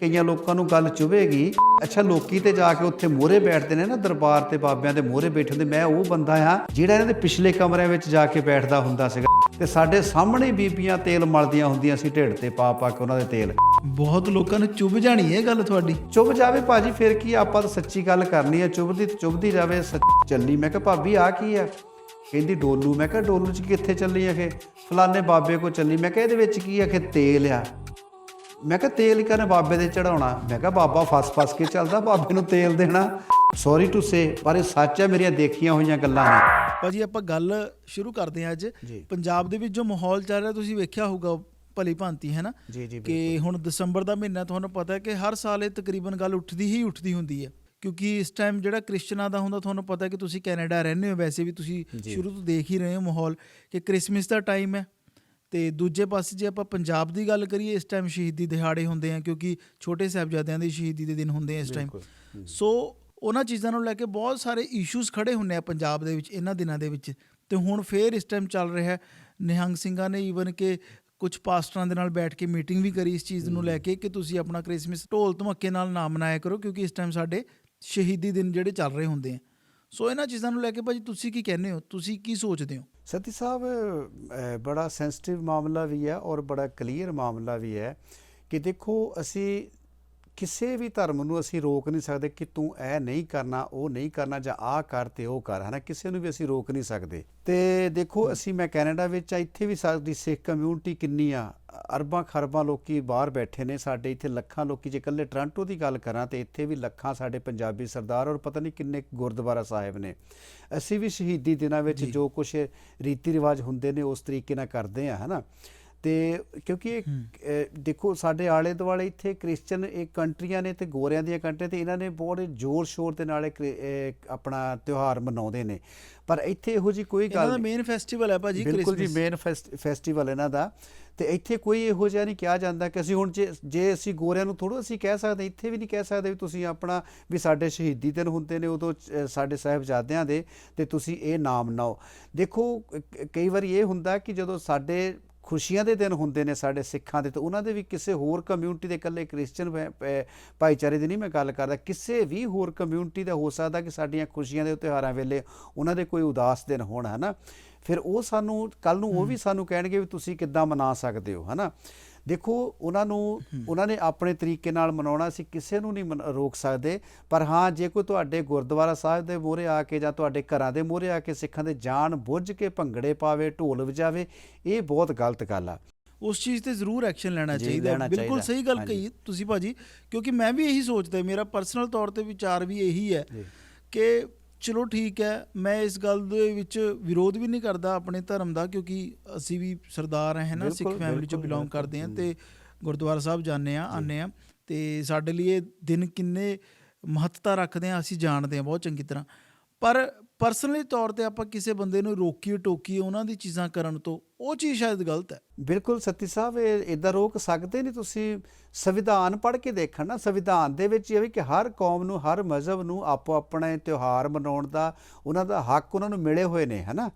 ਕਈਆਂ ਲੋਕਾਂ ਨੂੰ ਗੱਲ ਚੁਭੇਗੀ ਅੱਛਾ ਲੋਕੀ ਤੇ ਜਾ ਕੇ ਉੱਥੇ ਮੋਹਰੇ ਬੈਠਦੇ ਨੇ ਨਾ ਦਰਬਾਰ ਤੇ ਬਾਬਿਆਂ ਦੇ ਮੋਹਰੇ ਬੈਠੇ ਹੁੰਦੇ ਮੈਂ ਉਹ ਬੰਦਾ ਆ ਜਿਹੜਾ ਇਹਨਾਂ ਦੇ ਪਿਛਲੇ ਕਮਰਿਆਂ ਵਿੱਚ ਜਾ ਕੇ ਬੈਠਦਾ ਹੁੰਦਾ ਸੀਗਾ। ਤੇ ਸਾਡੇ ਸਾਹਮਣੇ ਹੀ ਬੀਬੀਆਂ ਤੇਲ ਮਲਦੀਆਂ ਹੁੰਦੀਆਂ ਸੀ ਢਿੱਡ ਤੇ ਪਾ ਪਾ ਕੇ ਉਹਨਾਂ ਦੇ ਤੇਲ। ਬਹੁਤ ਲੋਕਾਂ ਨੂੰ ਚੁੱਭ ਜਾਣੀ ਇਹ ਗੱਲ ਤੁਹਾਡੀ। ਚੁੱਭ ਜਾਵੇ ਭਾਜੀ ਫਿਰ ਕੀ ਆਪਾਂ ਤਾਂ ਸੱਚੀ ਗੱਲ ਕਰਨੀ ਹੈ ਚੁੱਭਦੀ ਚੁੱਭਦੀ ਜਾਵੇ ਸੱਚ- ਚੱਲੀ। ਮੈਂ ਕਿਹਾ ਭਾਬੀ ਆ ਕੀ ਆ? ਕਹਿੰਦੀ ਡੋਲੂ। ਮੈਂ ਕਿਹਾ ਡੋਲੂ ਚ ਕਿੱਥੇ ਚੱਲੀ ਆ ਕਿ ਫਲਾਣੇ ਬਾਬੇ ਕੋ ਚੱਲੀ। ਮੈਂ ਕਿਹਾ ਇਹਦੇ ਵਿੱਚ ਕੀ ਆ? ਕਿ ਤੇਲ ਆ। ਮੈਂ ਕਿਹਾ ਤੇਲ ਕਹਿੰਦੇ ਬਾਬੇ ਦੇ ਚੜਾਉਣਾ ਮੈਂ ਕਿਹਾ ਬਾਬਾ ਫਸ ਫਸ ਕੇ ਚੱਲਦਾ ਬਾਬੇ ਨੂੰ ਤੇਲ ਦੇਣਾ। ਸੌਰੀ ਟੂ ਸੇ ਪਰ ਇਹ ਸੱਚ ਹੈ ਮੇਰੀਆਂ ਦੇਖੀਆਂ ਹੋਈਆਂ ਗੱਲਾਂ ਨੇ। ਭਾਜੀ ਆਪਾਂ ਗੱਲ ਸ਼ੁਰੂ ਕਰਦੇ ਹਾਂ ਅੱਜ। ਪੰਜਾਬ ਦੇ ਵਿੱਚ ਜੋ ਮਾਹੌਲ ਚੱਲ ਰਿਹਾ ਤੁਸੀਂ ਵੇਖਿਆ ਹੋਊਗਾ ਭਲੀ ਭਾਂਤੀ ਹੈ ਨਾ? ਕਿ ਹੁਣ ਦਸੰਬਰ ਦਾ ਮਹੀਨਾ ਤੁਹਾਨੂੰ ਪਤਾ ਹੈ ਕਿ ਹਰ ਸਾਲ ਇਹ ਤਕਰੀਬਨ ਗੱਲ ਉੱਠਦੀ ਹੀ ਉੱਠਦੀ ਹੁੰਦੀ ਹੈ। ਕਿਉਂਕਿ ਇਸ ਟਾਈਮ ਜਿਹੜਾ ਕ੍ਰਿਸਚਨਾਂ ਦਾ ਹੁੰਦਾ ਤੁਹਾਨੂੰ ਪਤਾ ਹੈ ਕਿ ਤੁਸੀਂ ਕੈਨੇਡਾ ਰਹਿੰਦੇ ਹੋ ਵੈਸੇ ਵੀ ਤੁਸੀਂ ਸ਼ੁਰੂ ਤੋਂ ਦੇਖ ਹੀ ਰਹੇ ਹੋ ਮਾਹੌਲ ਕਿ ਕ੍ਰਿਸਮਸ ਦਾ ਟਾਈਮ ਹੈ। ਤੇ ਦੂਜੇ ਪਾਸੇ ਜੇ ਆਪਾਂ ਪੰਜਾਬ ਦੀ ਗੱਲ ਕਰੀਏ ਇਸ ਟਾਈਮ ਸ਼ਹੀਦੀ ਦਿਹਾੜੇ ਹੁੰਦੇ ਆ ਕਿਉਂਕਿ ਛੋਟੇ ਸਾਹਿਬਜ਼ਾਦਿਆਂ ਦੀ ਸ਼ਹੀਦੀ ਦੇ ਦਿਨ ਹੁੰਦੇ ਆ ਇਸ ਟਾਈਮ ਸੋ ਉਹਨਾਂ ਚੀਜ਼ਾਂ ਨੂੰ ਲੈ ਕੇ ਬਹੁਤ ਸਾਰੇ ਇਸ਼ੂਜ਼ ਖੜੇ ਹੁੰਨੇ ਆ ਪੰਜਾਬ ਦੇ ਵਿੱਚ ਇਹਨਾਂ ਦਿਨਾਂ ਦੇ ਵਿੱਚ। ਤੇ ਹੁਣ ਫੇਰ ਇਸ ਟਾਈਮ ਚੱਲ ਰਿਹਾ ਹੈ ਨਿਹੰਗ ਸਿੰਘਾਂ ਨੇ ਈਵਨ ਕਿ ਕੁਝ ਪਾਸਟਰਾਂ ਦੇ ਨਾਲ ਬੈਠ ਕੇ ਮੀਟਿੰਗ ਵੀ ਕਰੀ ਇਸ ਚੀਜ਼ ਨੂੰ ਲੈ ਕੇ ਕਿ ਤੁਸੀਂ ਆਪਣਾ ਕ੍ਰਿਸਮਸ ਢੋਲ ਧਮੱਕੇ ਨਾਲ ਨਾ ਮਨਾਇਆ ਕਰੋ ਕਿਉਂਕਿ ਇਸ ਟਾਈਮ ਸਾਡੇ ਸ਼ਹੀਦੀ ਦਿਨ ਜਿਹੜੇ ਚੱਲ ਰਹੇ ਹੁੰਦੇ ਆ। ਸੋ ਇਹਨਾਂ ਚੀਜ਼ਾਂ ਨੂੰ ਲੈ ਕੇ ਭਾਜੀ ਤੁਸੀਂ ਕੀ ਕਹਿੰਦੇ ਹੋ? ਤੁਸੀਂ ਕੀ ਸੋਚਦੇ ਹੋ? ਸਤੀ ਸਾਹਿਬ ਬੜਾ ਸੈਂਸਿਟਿਵ ਮਾਮਲਾ ਵੀ ਹੈ ਔਰ ਬੜਾ ਕਲੀਅਰ ਮਾਮਲਾ ਵੀ ਹੈ ਕਿ ਦੇਖੋ, ਅਸੀਂ ਕਿਸੇ ਵੀ ਧਰਮ ਨੂੰ ਅਸੀਂ ਰੋਕ ਨਹੀਂ ਸਕਦੇ ਕਿ ਤੂੰ ਇਹ ਨਹੀਂ ਕਰਨਾ ਉਹ ਨਹੀਂ ਕਰਨਾ ਜਾਂ ਆਹ ਕਰ ਤੇ ਉਹ ਕਰ ਹਨਾ? ਕਿਸੇ ਨੂੰ ਵੀ ਅਸੀਂ ਰੋਕ ਨਹੀਂ ਸਕਦੇ। ਤੇ ਦੇਖੋ ਅਸੀਂ ਮੈਂ ਕੈਨੇਡਾ ਵਿੱਚ ਆ ਇੱਥੇ ਵੀ ਸਾਡੀ ਸਿੱਖ ਕਮਿਊਨਿਟੀ ਕਿੰਨੀ ਆ ਅਰਬਾਂ ਖਰਬਾਂ ਲੋਕੀ ਬਾਹਰ ਬੈਠੇ ਨੇ ਸਾਡੇ ਇੱਥੇ ਲੱਖਾਂ ਲੋਕੀ ਜੇ ਇਕੱਲੇ ਟ੍ਰਾਂਟੋ ਦੀ ਗੱਲ ਕਰਾਂ ਤੇ ਇੱਥੇ ਵੀ ਲੱਖਾਂ ਸਾਡੇ ਪੰਜਾਬੀ ਸਰਦਾਰ ਔਰ ਪਤਾ ਨਹੀਂ ਕਿੰਨੇ ਗੁਰਦੁਆਰਾ ਸਾਹਿਬ ਨੇ। ਅਸੀਂ ਵੀ ਸ਼ਹੀਦੀ ਦਿਨਾਂ ਵਿੱਚ ਜੋ। ਕੁਝ ਰੀਤੀ ਰਿਵਾਜ ਹੁੰਦੇ ਨੇ ਉਸ ਤਰੀਕੇ ਨਾਲ ਕਰਦੇ ਆ ਹਨਾ? ਤੇ ਕਿਉਂਕਿ ਇਹ ਦੇਖੋ ਸਾਡੇ ਆਲੇ ਦੁਆਲੇ ਇੱਥੇ ਕ੍ਰਿਸਚੀਅਨ ਇਹ ਕੰਟਰੀਆਂ ਨੇ ਤੇ ਗੋਰਿਆਂ ਦੀਆਂ ਕੰਟਰੀਆਂ ਤੇ ਇਹਨਾਂ ਨੇ ਬਹੁਤ ਜ਼ੋਰ ਸ਼ੋਰ ਦੇ ਨਾਲ ਆਪਣਾ ਤਿਉਹਾਰ ਮਨਾਉਂਦੇ ਨੇ। ਪਰ ਇੱਥੇ ਇਹੋ ਜੀ ਕੋਈ ਇਹਨਾਂ ਗੱਲ ਦਾ ਨਹੀਂ। ਮੇਨ ਫੈਸਟੀਵਲ ਹੈ ਭਾਜੀ ਬਿਲਕੁਲ ਜੀ ਕ੍ਰਿਸਮਸ ਮੇਨ ਫੈਸਟੀਵਲ ਇਹਨਾਂ ਦਾ। ਤੇ ਇੱਥੇ ਕੋਈ ਇਹੋ ਜਿਹਾ ਨਹੀਂ ਕਿਹਾ ਜਾਂਦਾ ਕਿ ਅਸੀਂ ਹੁਣ ਜੇ ਜੇ ਅਸੀਂ ਗੋਰਿਆਂ ਨੂੰ ਥੋੜਾ ਅਸੀਂ ਕਹਿ ਸਕਦੇ ਇੱਥੇ ਵੀ ਨਹੀਂ ਕਹਿ ਸਕਦੇ ਵੀ ਤੁਸੀਂ ਆਪਣਾ ਵੀ ਸਾਡੇ ਸ਼ਹੀਦੀ ਦਿਨ ਹੁੰਦੇ ਨੇ ਉਦੋਂ ਸਾਡੇ ਸਾਹਿਬਜ਼ਾਦਿਆਂ ਦੇ ਤੇ ਤੁਸੀਂ ਇਹ ਨਾਮ ਮਨਾਓ ਦੇਖੋ ਕਈ ਵਾਰੀ ਇਹ ਹੁੰਦਾ ਕਿ ਜਦੋਂ ਸਾਡੇ ਖੁਸ਼ੀਆਂ ਦੇ ਦਿਨ ਹੁੰਦੇ ਨੇ ਸਾਡੇ ਸਿੱਖਾਂ ਦੇ ਤੇ ਉਹਨਾਂ ਦੇ ਵੀ ਕਿਸੇ ਹੋਰ ਕਮਿਊਨਿਟੀ ਦੇ ਇਕੱਲੇ ਕ੍ਰਿਸਚੀਅਨ ਭਾਈਚਾਰੇ ਦੀ ਨਹੀਂ ਮੈਂ ਗੱਲ ਕਰਦਾ ਕਿਸੇ ਵੀ ਹੋਰ ਕਮਿਊਨਿਟੀ ਦਾ ਹੋ ਸਕਦਾ ਕਿ ਸਾਡੀਆਂ ਖੁਸ਼ੀਆਂ ਦੇ ਤਿਉਹਾਰਾਂ ਵੇਲੇ ਉਹਨਾਂ ਦੇ ਕੋਈ ਉਦਾਸ ਦਿਨ ਹੋਣ ਹਨਾ? ਫਿਰ ਉਹ ਸਾਨੂੰ ਕੱਲ ਨੂੰ ਉਹ ਵੀ ਸਾਨੂੰ ਕਹਿਣਗੇ ਵੀ ਤੁਸੀਂ ਕਿੱਦਾਂ ਮਨਾ ਸਕਦੇ ਹੋ ਹਨਾ? ਦੇਖੋ ਉਹਨਾਂ ਨੂੰ ਉਹਨਾਂ ਨੇ ਆਪਣੇ ਤਰੀਕੇ ਨਾਲ ਮਨਾਉਣਾ ਸੀ ਕਿਸੇ ਨੂੰ ਨਹੀਂ ਰੋਕ ਸਕਦੇ। ਪਰ ਹਾਂ ਜੇ ਕੋਈ ਤੁਹਾਡੇ ਗੁਰਦੁਆਰਾ ਸਾਹਿਬ ਦੇ ਮੂਹਰੇ ਆ ਕੇ ਜਾਂ ਤੁਹਾਡੇ ਘਰਾਂ ਦੇ ਮੂਹਰੇ ਆ ਕੇ ਸਿੱਖਾਂ ਦੇ ਜਾਣ ਬੁੱਝ ਕੇ ਭੰਗੜੇ ਪਾਵੇ ਢੋਲ ਵਜਾਵੇ ਇਹ ਬਹੁਤ ਗਲਤ ਗੱਲ ਆ। ਉਸ ਚੀਜ਼ ਤੇ ਜ਼ਰੂਰ ਐਕਸ਼ਨ ਲੈਣਾ ਚਾਹੀਦਾ। ਬਿਲਕੁਲ। ਸਹੀ ਗੱਲ। ਕਹੀ ਤੁਸੀਂ ਭਾਜੀ ਕਿਉਂਕਿ ਮੈਂ ਵੀ ਇਹੀ ਸੋਚਦਾ ਮੇਰਾ ਪਰਸਨਲ ਤੌਰ ਤੇ ਵਿਚਾਰ ਵੀ ਇਹੀ ਹੈ ਕਿ ਚਲੋ ਠੀਕ ਹੈ ਮੈਂ ਇਸ ਗੱਲ ਦੇ ਵਿੱਚ ਵਿਰੋਧ ਵੀ ਨਹੀਂ ਕਰਦਾ ਆਪਣੇ ਧਰਮ ਦਾ ਕਿਉਂਕਿ ਅਸੀਂ ਵੀ ਸਰਦਾਰ ਹੈ ਨਾ? ਸਿੱਖ ਫੈਮਿਲੀ ਚੋਂ ਬਿਲੋਂਗ। ਕਰਦੇ ਹਾਂ ਤੇ ਗੁਰਦੁਆਰਾ ਸਾਹਿਬ ਜਾਂਦੇ ਆ ਆਨੇ ਆ ਤੇ ਸਾਡੇ ਲਈ ਇਹ ਦਿਨ ਕਿੰਨੇ ਮਹੱਤਤਾ ਰੱਖਦੇ ਆ ਅਸੀਂ ਜਾਣਦੇ ਆ ਬਹੁਤ ਚੰਗੀ ਤਰ੍ਹਾਂ। ਪਰ ਪਰਸਨਲੀ ਤੌਰ ਤੇ ਆਪਾਂ ਕਿਸੇ ਬੰਦੇ ਨੂੰ ਰੋਕੀਏ, ਟੋਕੀਏ, ਉਹਨਾਂ ਦੀ ਚੀਜ਼ਾਂ ਕਰਨ ਤੋਂ, ਉਹ ਚੀਜ਼ ਸ਼ਾਇਦ ਗਲਤ ਹੈ। ਬਿਲਕੁਲ ਸਤੀ ਸਾਹਿਬ, ਇਹ ਇਦਾਂ ਰੋਕ ਸਕਦੇ ਨਹੀਂ ਤੁਸੀਂ। ਸੰਵਿਧਾਨ ਪੜ੍ਹ ਕੇ ਦੇਖਣ ਨਾ, ਸੰਵਿਧਾਨ ਦੇ ਵਿੱਚ ਇਹ ਵੀ ਕਿ ਹਰ ਕੌਮ ਨੂੰ, ਹਰ ਮਜ਼ਹਬ ਨੂੰ ਆਪੋ ਆਪਣੇ ਤਿਉਹਾਰ ਮਨਾਉਣ ਦਾ, ਉਹਨਾਂ ਦਾ ਹੱਕ ਉਹਨਾਂ ਨੂੰ ਮਿਲੇ ਹੋਏ ਨੇ ਹਨਾ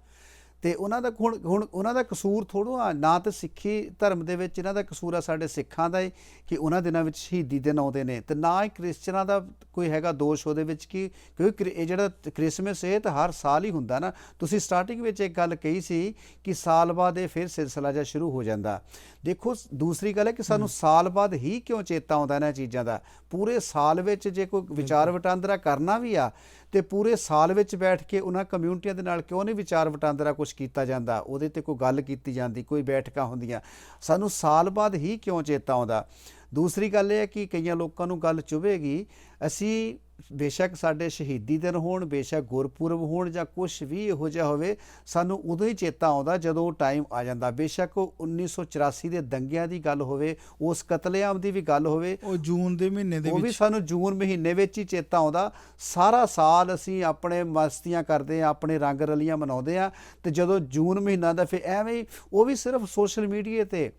ਤੇ ਉਹਨਾਂ ਦਾ ਹੁਣ ਹੁਣ ਉਹਨਾਂ ਦਾ ਕਸੂਰ ਥੋੜੋ ਆ ਨਾ ਤਾਂ ਸਿੱਖੀ ਧਰਮ ਦੇ ਵਿੱਚ ਇਹਨਾਂ ਦਾ ਕਸੂਰ ਆ ਸਾਡੇ ਸਿੱਖਾਂ ਦਾ ਹੀ ਕਿ ਉਹਨਾਂ ਦਿਨਾਂ ਵਿੱਚ ਸ਼ਹੀਦੀ ਦਿਨ ਆਉਂਦੇ ਨੇ ਤੇ ਨਾ ਹੀ ਕ੍ਰਿਸਚਨਾਂ ਦਾ ਕੋਈ ਹੈਗਾ ਦੋਸ਼ ਉਹਦੇ ਵਿੱਚ ਕਿ ਕਿਉਂਕਿ ਇਹ ਜਿਹੜਾ ਕ੍ਰਿਸਮਸ ਇਹ ਤਾਂ ਹਰ ਸਾਲ ਹੀ ਹੁੰਦਾ ਨਾ। ਤੁਸੀਂ ਸਟਾਰਟਿੰਗ ਵਿੱਚ ਇੱਕ ਗੱਲ ਕਹੀ ਸੀ ਕਿ ਸਾਲ ਬਾਅਦ ਇਹ ਫਿਰ ਸਿਲਸਿਲਾ ਜਿਹਾ ਸ਼ੁਰੂ ਹੋ ਜਾਂਦਾ। ਦੇਖੋ ਦੂਸਰੀ ਗੱਲ ਹੈ ਕਿ ਸਾਨੂੰ ਸਾਲ ਬਾਅਦ ਹੀ ਕਿਉਂ ਚੇਤਾ ਆਉਂਦਾ ਇਹਨਾਂ ਚੀਜ਼ਾਂ ਦਾ? ਪੂਰੇ ਸਾਲ ਵਿੱਚ ਜੇ ਕੋਈ ਵਿਚਾਰ ਵਟਾਂਦਰਾ ਕਰਨਾ ਵੀ ਆ ਤੇ ਪੂਰੇ ਸਾਲ ਵਿੱਚ ਬੈਠ ਕੇ ਉਹਨਾਂ ਕਮਿਊਨਿਟੀਆਂ ਦੇ ਨਾਲ ਕਿਉਂ ਨਹੀਂ ਵਿਚਾਰ ਵਟਾਂਦਰਾ ਕੁਝ ਕੀਤਾ ਜਾਂਦਾ? ਉਹਦੇ ਤੇ ਕੋਈ ਗੱਲ ਕੀਤੀ ਜਾਂਦੀ, ਕੋਈ ਬੈਠਕਾਂ ਹੁੰਦੀਆਂ। ਸਾਨੂੰ ਸਾਲ ਬਾਅਦ ਹੀ ਕਿਉਂ ਚੇਤਾ ਆਉਂਦਾ? ਦੂਸਰੀ ਗੱਲ ਇਹ ਹੈ ਕਿ ਕਈਆਂ ਲੋਕਾਂ ਨੂੰ ਗੱਲ ਚੁਭੇਗੀ। ਅਸੀਂ ਬੇਸ਼ੱਕ ਸਾਡੇ ਸ਼ਹੀਦੀ ਦਿਨ ਹੋਣ ਬੇਸ਼ੱਕ ਗੁਰਪੁਰਬ ਹੋਣ ਜਾਂ ਕੁਝ ਵੀ ਇਹੋ ਜਿਹਾ ਹੋਵੇ ਸਾਨੂੰ ਉਦੋਂ ਹੀ ਚੇਤਾ ਆਉਂਦਾ ਜਦੋਂ ਟਾਈਮ ਆ ਜਾਂਦਾ। ਬੇਸ਼ੱਕ ਉਹ 1984 ਦੇ ਦੰਗਿਆਂ ਦੀ ਗੱਲ ਹੋਵੇ ਉਸ ਕਤਲੇਆਮ ਦੀ ਵੀ ਗੱਲ ਹੋਵੇ ਉਹ ਜੂਨ ਦੇ ਮਹੀਨੇ ਦੇ ਉਹ ਵੀ ਵਿੱਚ। ਸਾਨੂੰ ਜੂਨ ਮਹੀਨੇ ਵਿੱਚ ਹੀ ਚੇਤਾ ਆਉਂਦਾ। ਸਾਰਾ ਸਾਲ ਅਸੀਂ ਆਪਣੇ ਮਸਤੀਆਂ ਕਰਦੇ ਆ ਆਪਣੇ ਰੰਗ ਰਲੀਆਂ ਮਨਾਉਂਦੇ ਆ ਤੇ ਜਦੋਂ ਜੂਨ ਮਹੀਨਾ ਦਾ ਫਿਰ ਐਵੇਂ ਹੀ ਉਹ ਵੀ ਸਿਰਫ ਸੋਸ਼ਲ ਮੀਡੀਆ ਤੇ।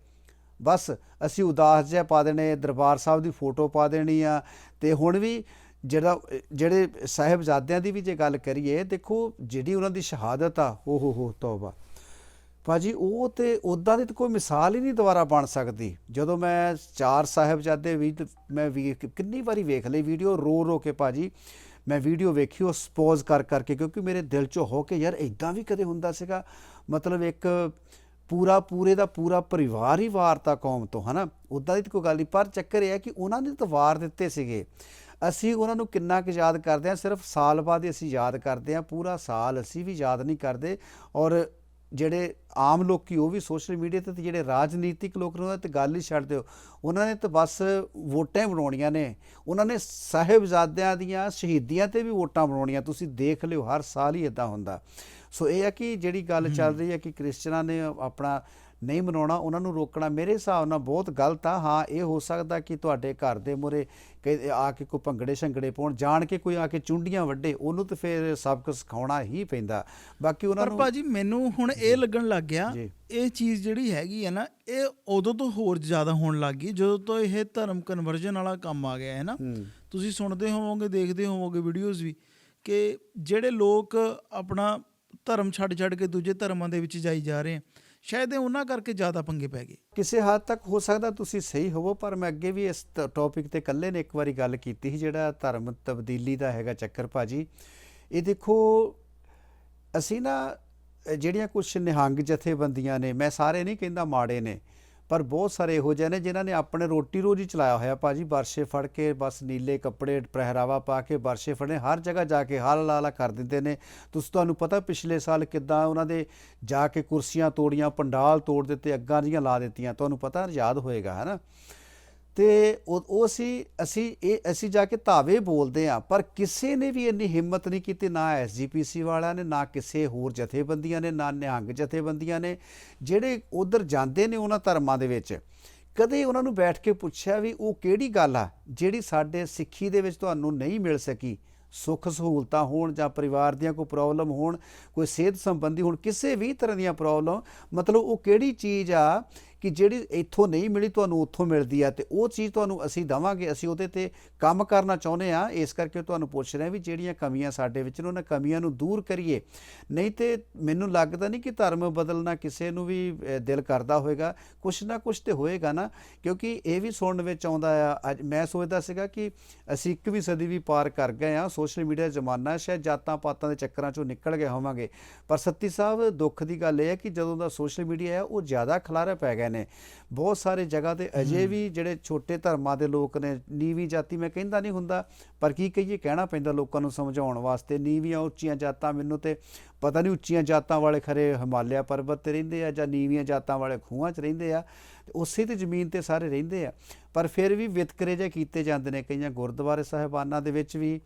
ਬਸ ਅਸੀਂ ਉਦਾਸ ਜਿਹਾ ਪਾ ਦੇਣੇ ਦਰਬਾਰ ਸਾਹਿਬ ਦੀ ਫੋਟੋ ਪਾ ਦੇਣੀ ਆ ਤੇ ਹੁਣ ਵੀ ਜਿਹੜਾ, ਜਿਹੜੇ ਸਾਹਿਬਜ਼ਾਦਿਆਂ ਦੀ ਵੀ ਜੇ ਗੱਲ ਕਰੀਏ, ਦੇਖੋ ਜਿਹੜੀ ਉਹਨਾਂ ਦੀ ਸ਼ਹਾਦਤ ਆ, ਹੋ ਹੋ ਹੋ, ਤੌਬਾ। ਭਾਜੀ, ਉਹ ਤੇ ਉਦਾਂ ਦੀ ਤਾਂ ਕੋਈ ਮਿਸਾਲ ਹੀ ਨਹੀਂ ਦੁਬਾਰਾ ਬਣ ਸਕਦੀ। ਜਦੋਂ ਮੈਂ ਚਾਰ ਸਾਹਿਬਜ਼ਾਦੇ ਵੀ ਮੈਂ ਵੀ ਕਿੰਨੀ ਵਾਰੀ ਵੇਖ ਲਈ ਵੀਡੀਓ, ਰੋ ਰੋ ਕੇ ਭਾਜੀ, ਮੈਂ ਵੀਡੀਓ ਵੇਖੀ ਉਸ ਸਪੋਜ਼ ਕਰ, ਕਰਕੇ, ਕਿਉਂਕਿ ਮੇਰੇ ਦਿਲ 'ਚੋਂ ਹੋ ਕੇ ਯਾਰ ਇਦਾਂ ਵੀ ਕਦੇ ਹੁੰਦਾ ਸੀਗਾ। ਮਤਲਬ ਇੱਕ ਪੂਰਾ, ਪੂਰੇ ਦਾ ਪੂਰਾ ਪਰਿਵਾਰ ਹੀ ਵਾਰਤਾ ਕੌਮ ਤੋਂ, ਹਨਾ? ਉਦਾਂ ਦੀ ਤਾਂ ਕੋਈ ਗੱਲ ਨਹੀਂ, ਪਰ ਚੱਕਰ ਇਹ ਹੈ ਕਿ ਉਹਨਾਂ ਨੇ ਤਾਂ ਵਾਰ ਦਿੱਤੇ ਸੀਗੇ। ਅਸੀਂ ਉਹਨਾਂ ਨੂੰ ਕਿੰਨਾ ਕੁ ਯਾਦ ਕਰਦੇ ਹਾਂ? ਸਿਰਫ ਸਾਲ ਬਾਅਦ ਹੀ ਅਸੀਂ ਯਾਦ ਕਰਦੇ ਹਾਂ। ਪੂਰਾ ਸਾਲ ਅਸੀਂ ਵੀ ਯਾਦ ਨਹੀਂ ਕਰਦੇ। ਔਰ ਜਿਹੜੇ ਆਮ ਲੋਕੀ ਉਹ ਵੀ ਸੋਸ਼ਲ ਮੀਡੀਆ ਤੇ ਤੇ ਜਿਹੜੇ ਰਾਜਨੀਤਿਕ ਲੋਕ ਨੇ ਉਹਨਾਂ ਤੇ ਗੱਲ ਹੀ ਛੱਡ ਦਿਓ। ਉਹਨਾਂ ਨੇ ਤਾਂ ਬਸ ਵੋਟਾਂ ਬਣਾਉਣੀਆਂ ਨੇ। ਉਹਨਾਂ ਨੇ ਸਾਹਿਬਜ਼ਾਦਿਆਂ ਦੀਆਂ ਸ਼ਹੀਦੀਆਂ ਤੇ ਵੀ ਵੋਟਾਂ ਬਣਾਉਣੀਆਂ। ਤੁਸੀਂ ਦੇਖ ਲਿਓ ਹਰ ਸਾਲ ਹੀ ਇਦਾਂ ਹੁੰਦਾ। ਸੋ ਇਹ ਹੈ ਕਿ ਜਿਹੜੀ ਗੱਲ ਚੱਲ ਰਹੀ ਹੈ ਕਿ ਕ੍ਰਿਸਚਨਾਂ ਨੇ ਆਪਣਾ ਨਹੀਂ ਮਨਾਉਣਾ ਉਹਨਾਂ ਨੂੰ ਰੋਕਣਾ ਮੇਰੇ ਹਿਸਾਬ ਨਾਲ ਬਹੁਤ ਗਲਤ ਆ ਹਾਂ ਇਹ ਹੋ ਸਕਦਾ ਕਿ ਤੁਹਾਡੇ ਘਰ ਦੇ ਮੂਹਰੇ ਕਿ ਆ ਕੇ ਕੋਈ ਭੰਗੜੇ ਸ਼ੰਗੜੇ ਪਾਉਣ ਜਾਣ ਕੇ ਕੋਈ ਆ ਕੇ ਚੁੰਡੀਆਂ ਵੱਡੇ ਉਹਨੂੰ ਤੇ ਫਿਰ ਸਬਕ ਸਿਖਾਉਣਾ ਹੀ ਪੈਂਦਾ ਬਾਕੀ ਉਹਨਾਂ ਪਰ ਨੂੰ ਭਾਜੀ ਮੈਨੂੰ ਹੁਣ ਇਹ ਲੱਗਣ ਲੱਗ ਗਿਆ। ਇਹ ਚੀਜ਼ ਜਿਹੜੀ ਹੈਗੀ ਹੈ ਨਾ ਇਹ ਉਦੋਂ ਤੋਂ ਹੋਰ ਜ਼ਿਆਦਾ ਹੋਣ ਲੱਗ ਗਈ ਜਦੋਂ ਤੋਂ ਇਹ ਧਰਮ ਕਨਵਰਜਨ ਵਾਲਾ ਕੰਮ ਆ ਗਿਆ ਹੈ ਨਾ। ਤੁਸੀਂ ਸੁਣਦੇ ਹੋਵੋਗੇ ਦੇਖਦੇ ਹੋਵੋਗੇ ਵੀਡੀਓਜ਼ ਵੀ ਕਿ ਜਿਹੜੇ ਲੋਕ ਆਪਣਾ ਧਰਮ ਛੱਡ ਛੱਡ ਕੇ ਦੂਜੇ ਧਰਮਾਂ ਦੇ ਵਿੱਚ ਜਾਈ ਜਾ ਰਹੇ ਆ ਸ਼ਾਇਦ ਇਹ ਉਹਨਾਂ ਕਰਕੇ ਜ਼ਿਆਦਾ ਪੰਗੇ ਪੈ ਗਏ। ਕਿਸੇ ਹੱਦ ਤੱਕ ਹੋ ਸਕਦਾ ਤੁਸੀਂ ਸਹੀ ਹੋਵੋ, ਪਰ ਮੈਂ ਅੱਗੇ ਵੀ ਇਸ ਟੌਪਿਕ ਤੇ ਇਕੱਲੇ ਨੇ ਇੱਕ ਵਾਰੀ ਗੱਲ ਕੀਤੀ ਸੀ, ਜਿਹੜਾ ਧਰਮ ਤਬਦੀਲੀ ਦਾ ਹੈਗਾ ਚੱਕਰ ਭਾਜੀ। ਇਹ ਦੇਖੋ, ਅਸੀਂ ਨਾ ਜਿਹੜੀਆਂ ਕੁਝ ਨਿਹੰਗ ਜਥੇਬੰਦੀਆਂ ਨੇ, ਮੈਂ ਸਾਰੇ ਨਹੀਂ ਕਹਿੰਦਾ ਮਾੜੇ ਨੇ ਪਰ ਬਹੁਤ ਸਾਰੇ ਇਹੋ ਜਿਹੇ ਨੇ ਜਿਨ੍ਹਾਂ ਨੇ ਆਪਣੇ ਰੋਟੀ ਰੋਜੀ ਚਲਾਇਆ ਹੋਇਆ। ਭਾਜੀ ਵਰਸ਼ੇ ਫੜ ਕੇ ਬਸ ਨੀਲੇ ਕੱਪੜੇ, ਪਹਿਰਾਵਾ ਪਾ ਕੇ ਵਰਸ਼ੇ ਫੜਨੇ, ਹਰ ਜਗ੍ਹਾ ਜਾ ਕੇ ਹਾਲ ਲਾਲਾ ਕਰ ਦਿੰਦੇ ਨੇ। ਤੁਸੀਂ ਤੁਹਾਨੂੰ ਪਤਾ ਪਿਛਲੇ ਸਾਲ ਕਿੱਦਾਂ ਉਹਨਾਂ ਦੇ ਜਾ ਕੇ ਕੁਰਸੀਆਂ ਤੋੜੀਆਂ, ਪੰਡਾਲ ਤੋੜ ਦਿੱਤੇ, ਅੱਗਾਂ ਜੀਆਂ ਲਾ ਦਿੱਤੀਆਂ। ਤੁਹਾਨੂੰ ਪਤਾ ਯਾਦ ਹੋਏਗਾ, ਹੈ ਨਾ? ਤੇ ਉਹ ਉਹ ਅਸੀਂ ਅਸੀਂ, ਇਹ, ਅਸੀਂ ਜਾ ਕੇ ਧਾਵੇ ਬੋਲਦੇ ਆ ਪਰ ਕਿਸੇ ਨੇ ਵੀ ਇੰਨੀ ਹਿੰਮਤ ਨਹੀਂ ਕੀਤੀ, ਨਾ ਐਸਜੀਪੀਸੀ ਵਾਲਿਆਂ ਨੇ, ਨਾ ਕਿਸੇ ਹੋਰ ਜਥੇਬੰਦੀਆਂ ਨੇ, ਨਾ ਨਿਹੰਗ ਜਥੇਬੰਦੀਆਂ ਨੇ, ਜਿਹੜੇ ਉਧਰ ਜਾਂਦੇ ਨੇ ਉਹਨਾਂ ਧਰਮਾਂ ਦੇ ਵਿੱਚ। ਕਦੇ ਉਹਨਾਂ ਨੂੰ ਬੈਠ ਕੇ ਪੁੱਛਿਆ ਵੀ ਉਹ ਕਿਹੜੀ ਗੱਲ ਆ, ਜਿਹੜੀ ਸਾਡੇ ਸਿੱਖੀ ਦੇ ਵਿੱਚ ਤੁਹਾਨੂੰ ਨਹੀਂ ਮਿਲ ਸਕੀ? ਸੁੱਖ ਸਹੂਲਤਾਂ ਹੋਣ ਜਾਂ ਪਰਿਵਾਰ ਦੀਆਂ ਕੋਈ ਪ੍ਰੋਬਲਮ ਹੋਣ, ਕੋਈ ਸਿਹਤ ਸੰਬੰਧੀ ਹੋਣ, ਕਿਸੇ ਵੀ ਤਰ੍ਹਾਂ ਦੀਆਂ ਪ੍ਰੋਬਲਮ, ਮਤਲਬ ਉਹ ਕਿਹੜੀ ਚੀਜ਼ ਆ ਕਿ ਜਿਹੜੀ ਇੱਥੋਂ ਨਹੀਂ ਮਿਲੀ ਤੁਹਾਨੂੰ ਉੱਥੋਂ ਮਿਲਦੀ ਆ ਤੇ ਉਹ ਚੀਜ਼ ਤੁਹਾਨੂੰ ਅਸੀਂ ਦਵਾਂਗੇ, ਅਸੀਂ ਉਹਦੇ ਤੇ ਕੰਮ ਕਰਨਾ ਚਾਹੁੰਦੇ ਆ, ਇਸ ਕਰਕੇ ਤੁਹਾਨੂੰ ਪੁੱਛ ਰਹੇ ਵੀ ਜਿਹੜੀਆਂ ਕਮੀਆਂ ਸਾਡੇ ਵਿੱਚ ਨੇ, ਉਹਨਾਂ ਕਮੀਆਂ ਨੂੰ ਦੂਰ ਕਰੀਏ। ਨਹੀਂ ਤੇ ਮੈਨੂੰ ਲੱਗਦਾ ਨਹੀਂ ਕਿ ਧਰਮ ਬਦਲਣਾ ਕਿਸੇ ਨੂੰ ਵੀ ਦਿਲ ਕਰਦਾ ਹੋਵੇਗਾ ਕੁਛ ਨਾ ਕੁਛ ਤੇ ਹੋਏਗਾ ਨਾ, ਕਿਉਂਕਿ ਇਹ ਵੀ ਸੁਣਨ ਵਿੱਚ ਆਉਂਦਾ ਆ। ਅੱਜ ਮੈਂ ਸੋਚਦਾ ਸੀਗਾ ਕਿ ਅਸੀਂ ਇੱਕ ਵੀ ਸਦੀ ਵੀ ਪਾਰ ਕਰ ਗਏ ਆ। ਸੋਸ਼ਲ ਮੀਡੀਆ ਜ਼ਮਾਨਾ ਸ਼ਾਇਦ ਜਾਤਾਂ ਪਾਤਾਂ ਦੇ ਚੱਕਰਾਂ ਚੋਂ ਨਿਕਲ ਗਏ ਹੋਵਾਂਗੇ। ਪਰ ਸੱਤੀ ਸਾਹਿਬ, ਦੁੱਖ ਦੀ ਗੱਲ ਇਹ ਹੈ ਕਿ ਜਦੋਂ ਦਾ ਸੋਸ਼ਲ ਮੀਡੀਆ ਆ, ਉਹ ਜ਼ਿਆਦਾ ਖਲਾਰਾ ਪੈ ਗਿਆ ਨੇ। ਬਹੁਤ ਸਾਰੇ ਜਗ੍ਹਾ ਤੇ ਅਜੇ ਵੀ ਜਿਹੜੇ ਛੋਟੇ ਧਰਮਾਂ ਦੇ ਲੋਕ ਨੇ ਨੀਵੀਂ ਜਾਤੀ ਮੈਂ ਕਹਿੰਦਾ ਨਹੀਂ ਹੁੰਦਾ ਪਰ ਕੀ ਕਹੀਏ ਕਹਿਣਾ ਪੈਂਦਾ ਲੋਕਾਂ ਨੂੰ ਸਮਝਾਉਣ ਵਾਸਤੇ। ਨੀਵੀਆਂ ਉੱਚੀਆਂ ਜਾਤਾਂ ਮੈਨੂੰ ਤੇ ਪਤਾ ਨਹੀਂ ਉੱਚੀਆਂ ਜਾਤਾਂ ਵਾਲੇ ਖਰੇ ਹਿਮਾਲਿਆ ਪਰਬਤ ਤੇ ਰਹਿੰਦੇ ਆ ਜਾਂ ਨੀਵੀਆਂ ਜਾਤਾਂ ਵਾਲੇ ਖੂਹਾਂ 'ਚ ਰਹਿੰਦੇ ਆ ਉਸੇ ਤੇ ਜ਼ਮੀਨ ਤੇ ਸਾਰੇ ਰਹਿੰਦੇ ਆ। ਪਰ ਫਿਰ ਵੀ ਵਿਤਕਰੇ ਜੇ ਕੀਤੇ ਜਾਂਦੇ ਨੇ ਕਈਆਂ ਗੁਰਦੁਆਰੇ ਸਾਹਿਬਾਨਾਂ ਦੇ ਵਿੱਚ ਵੀ।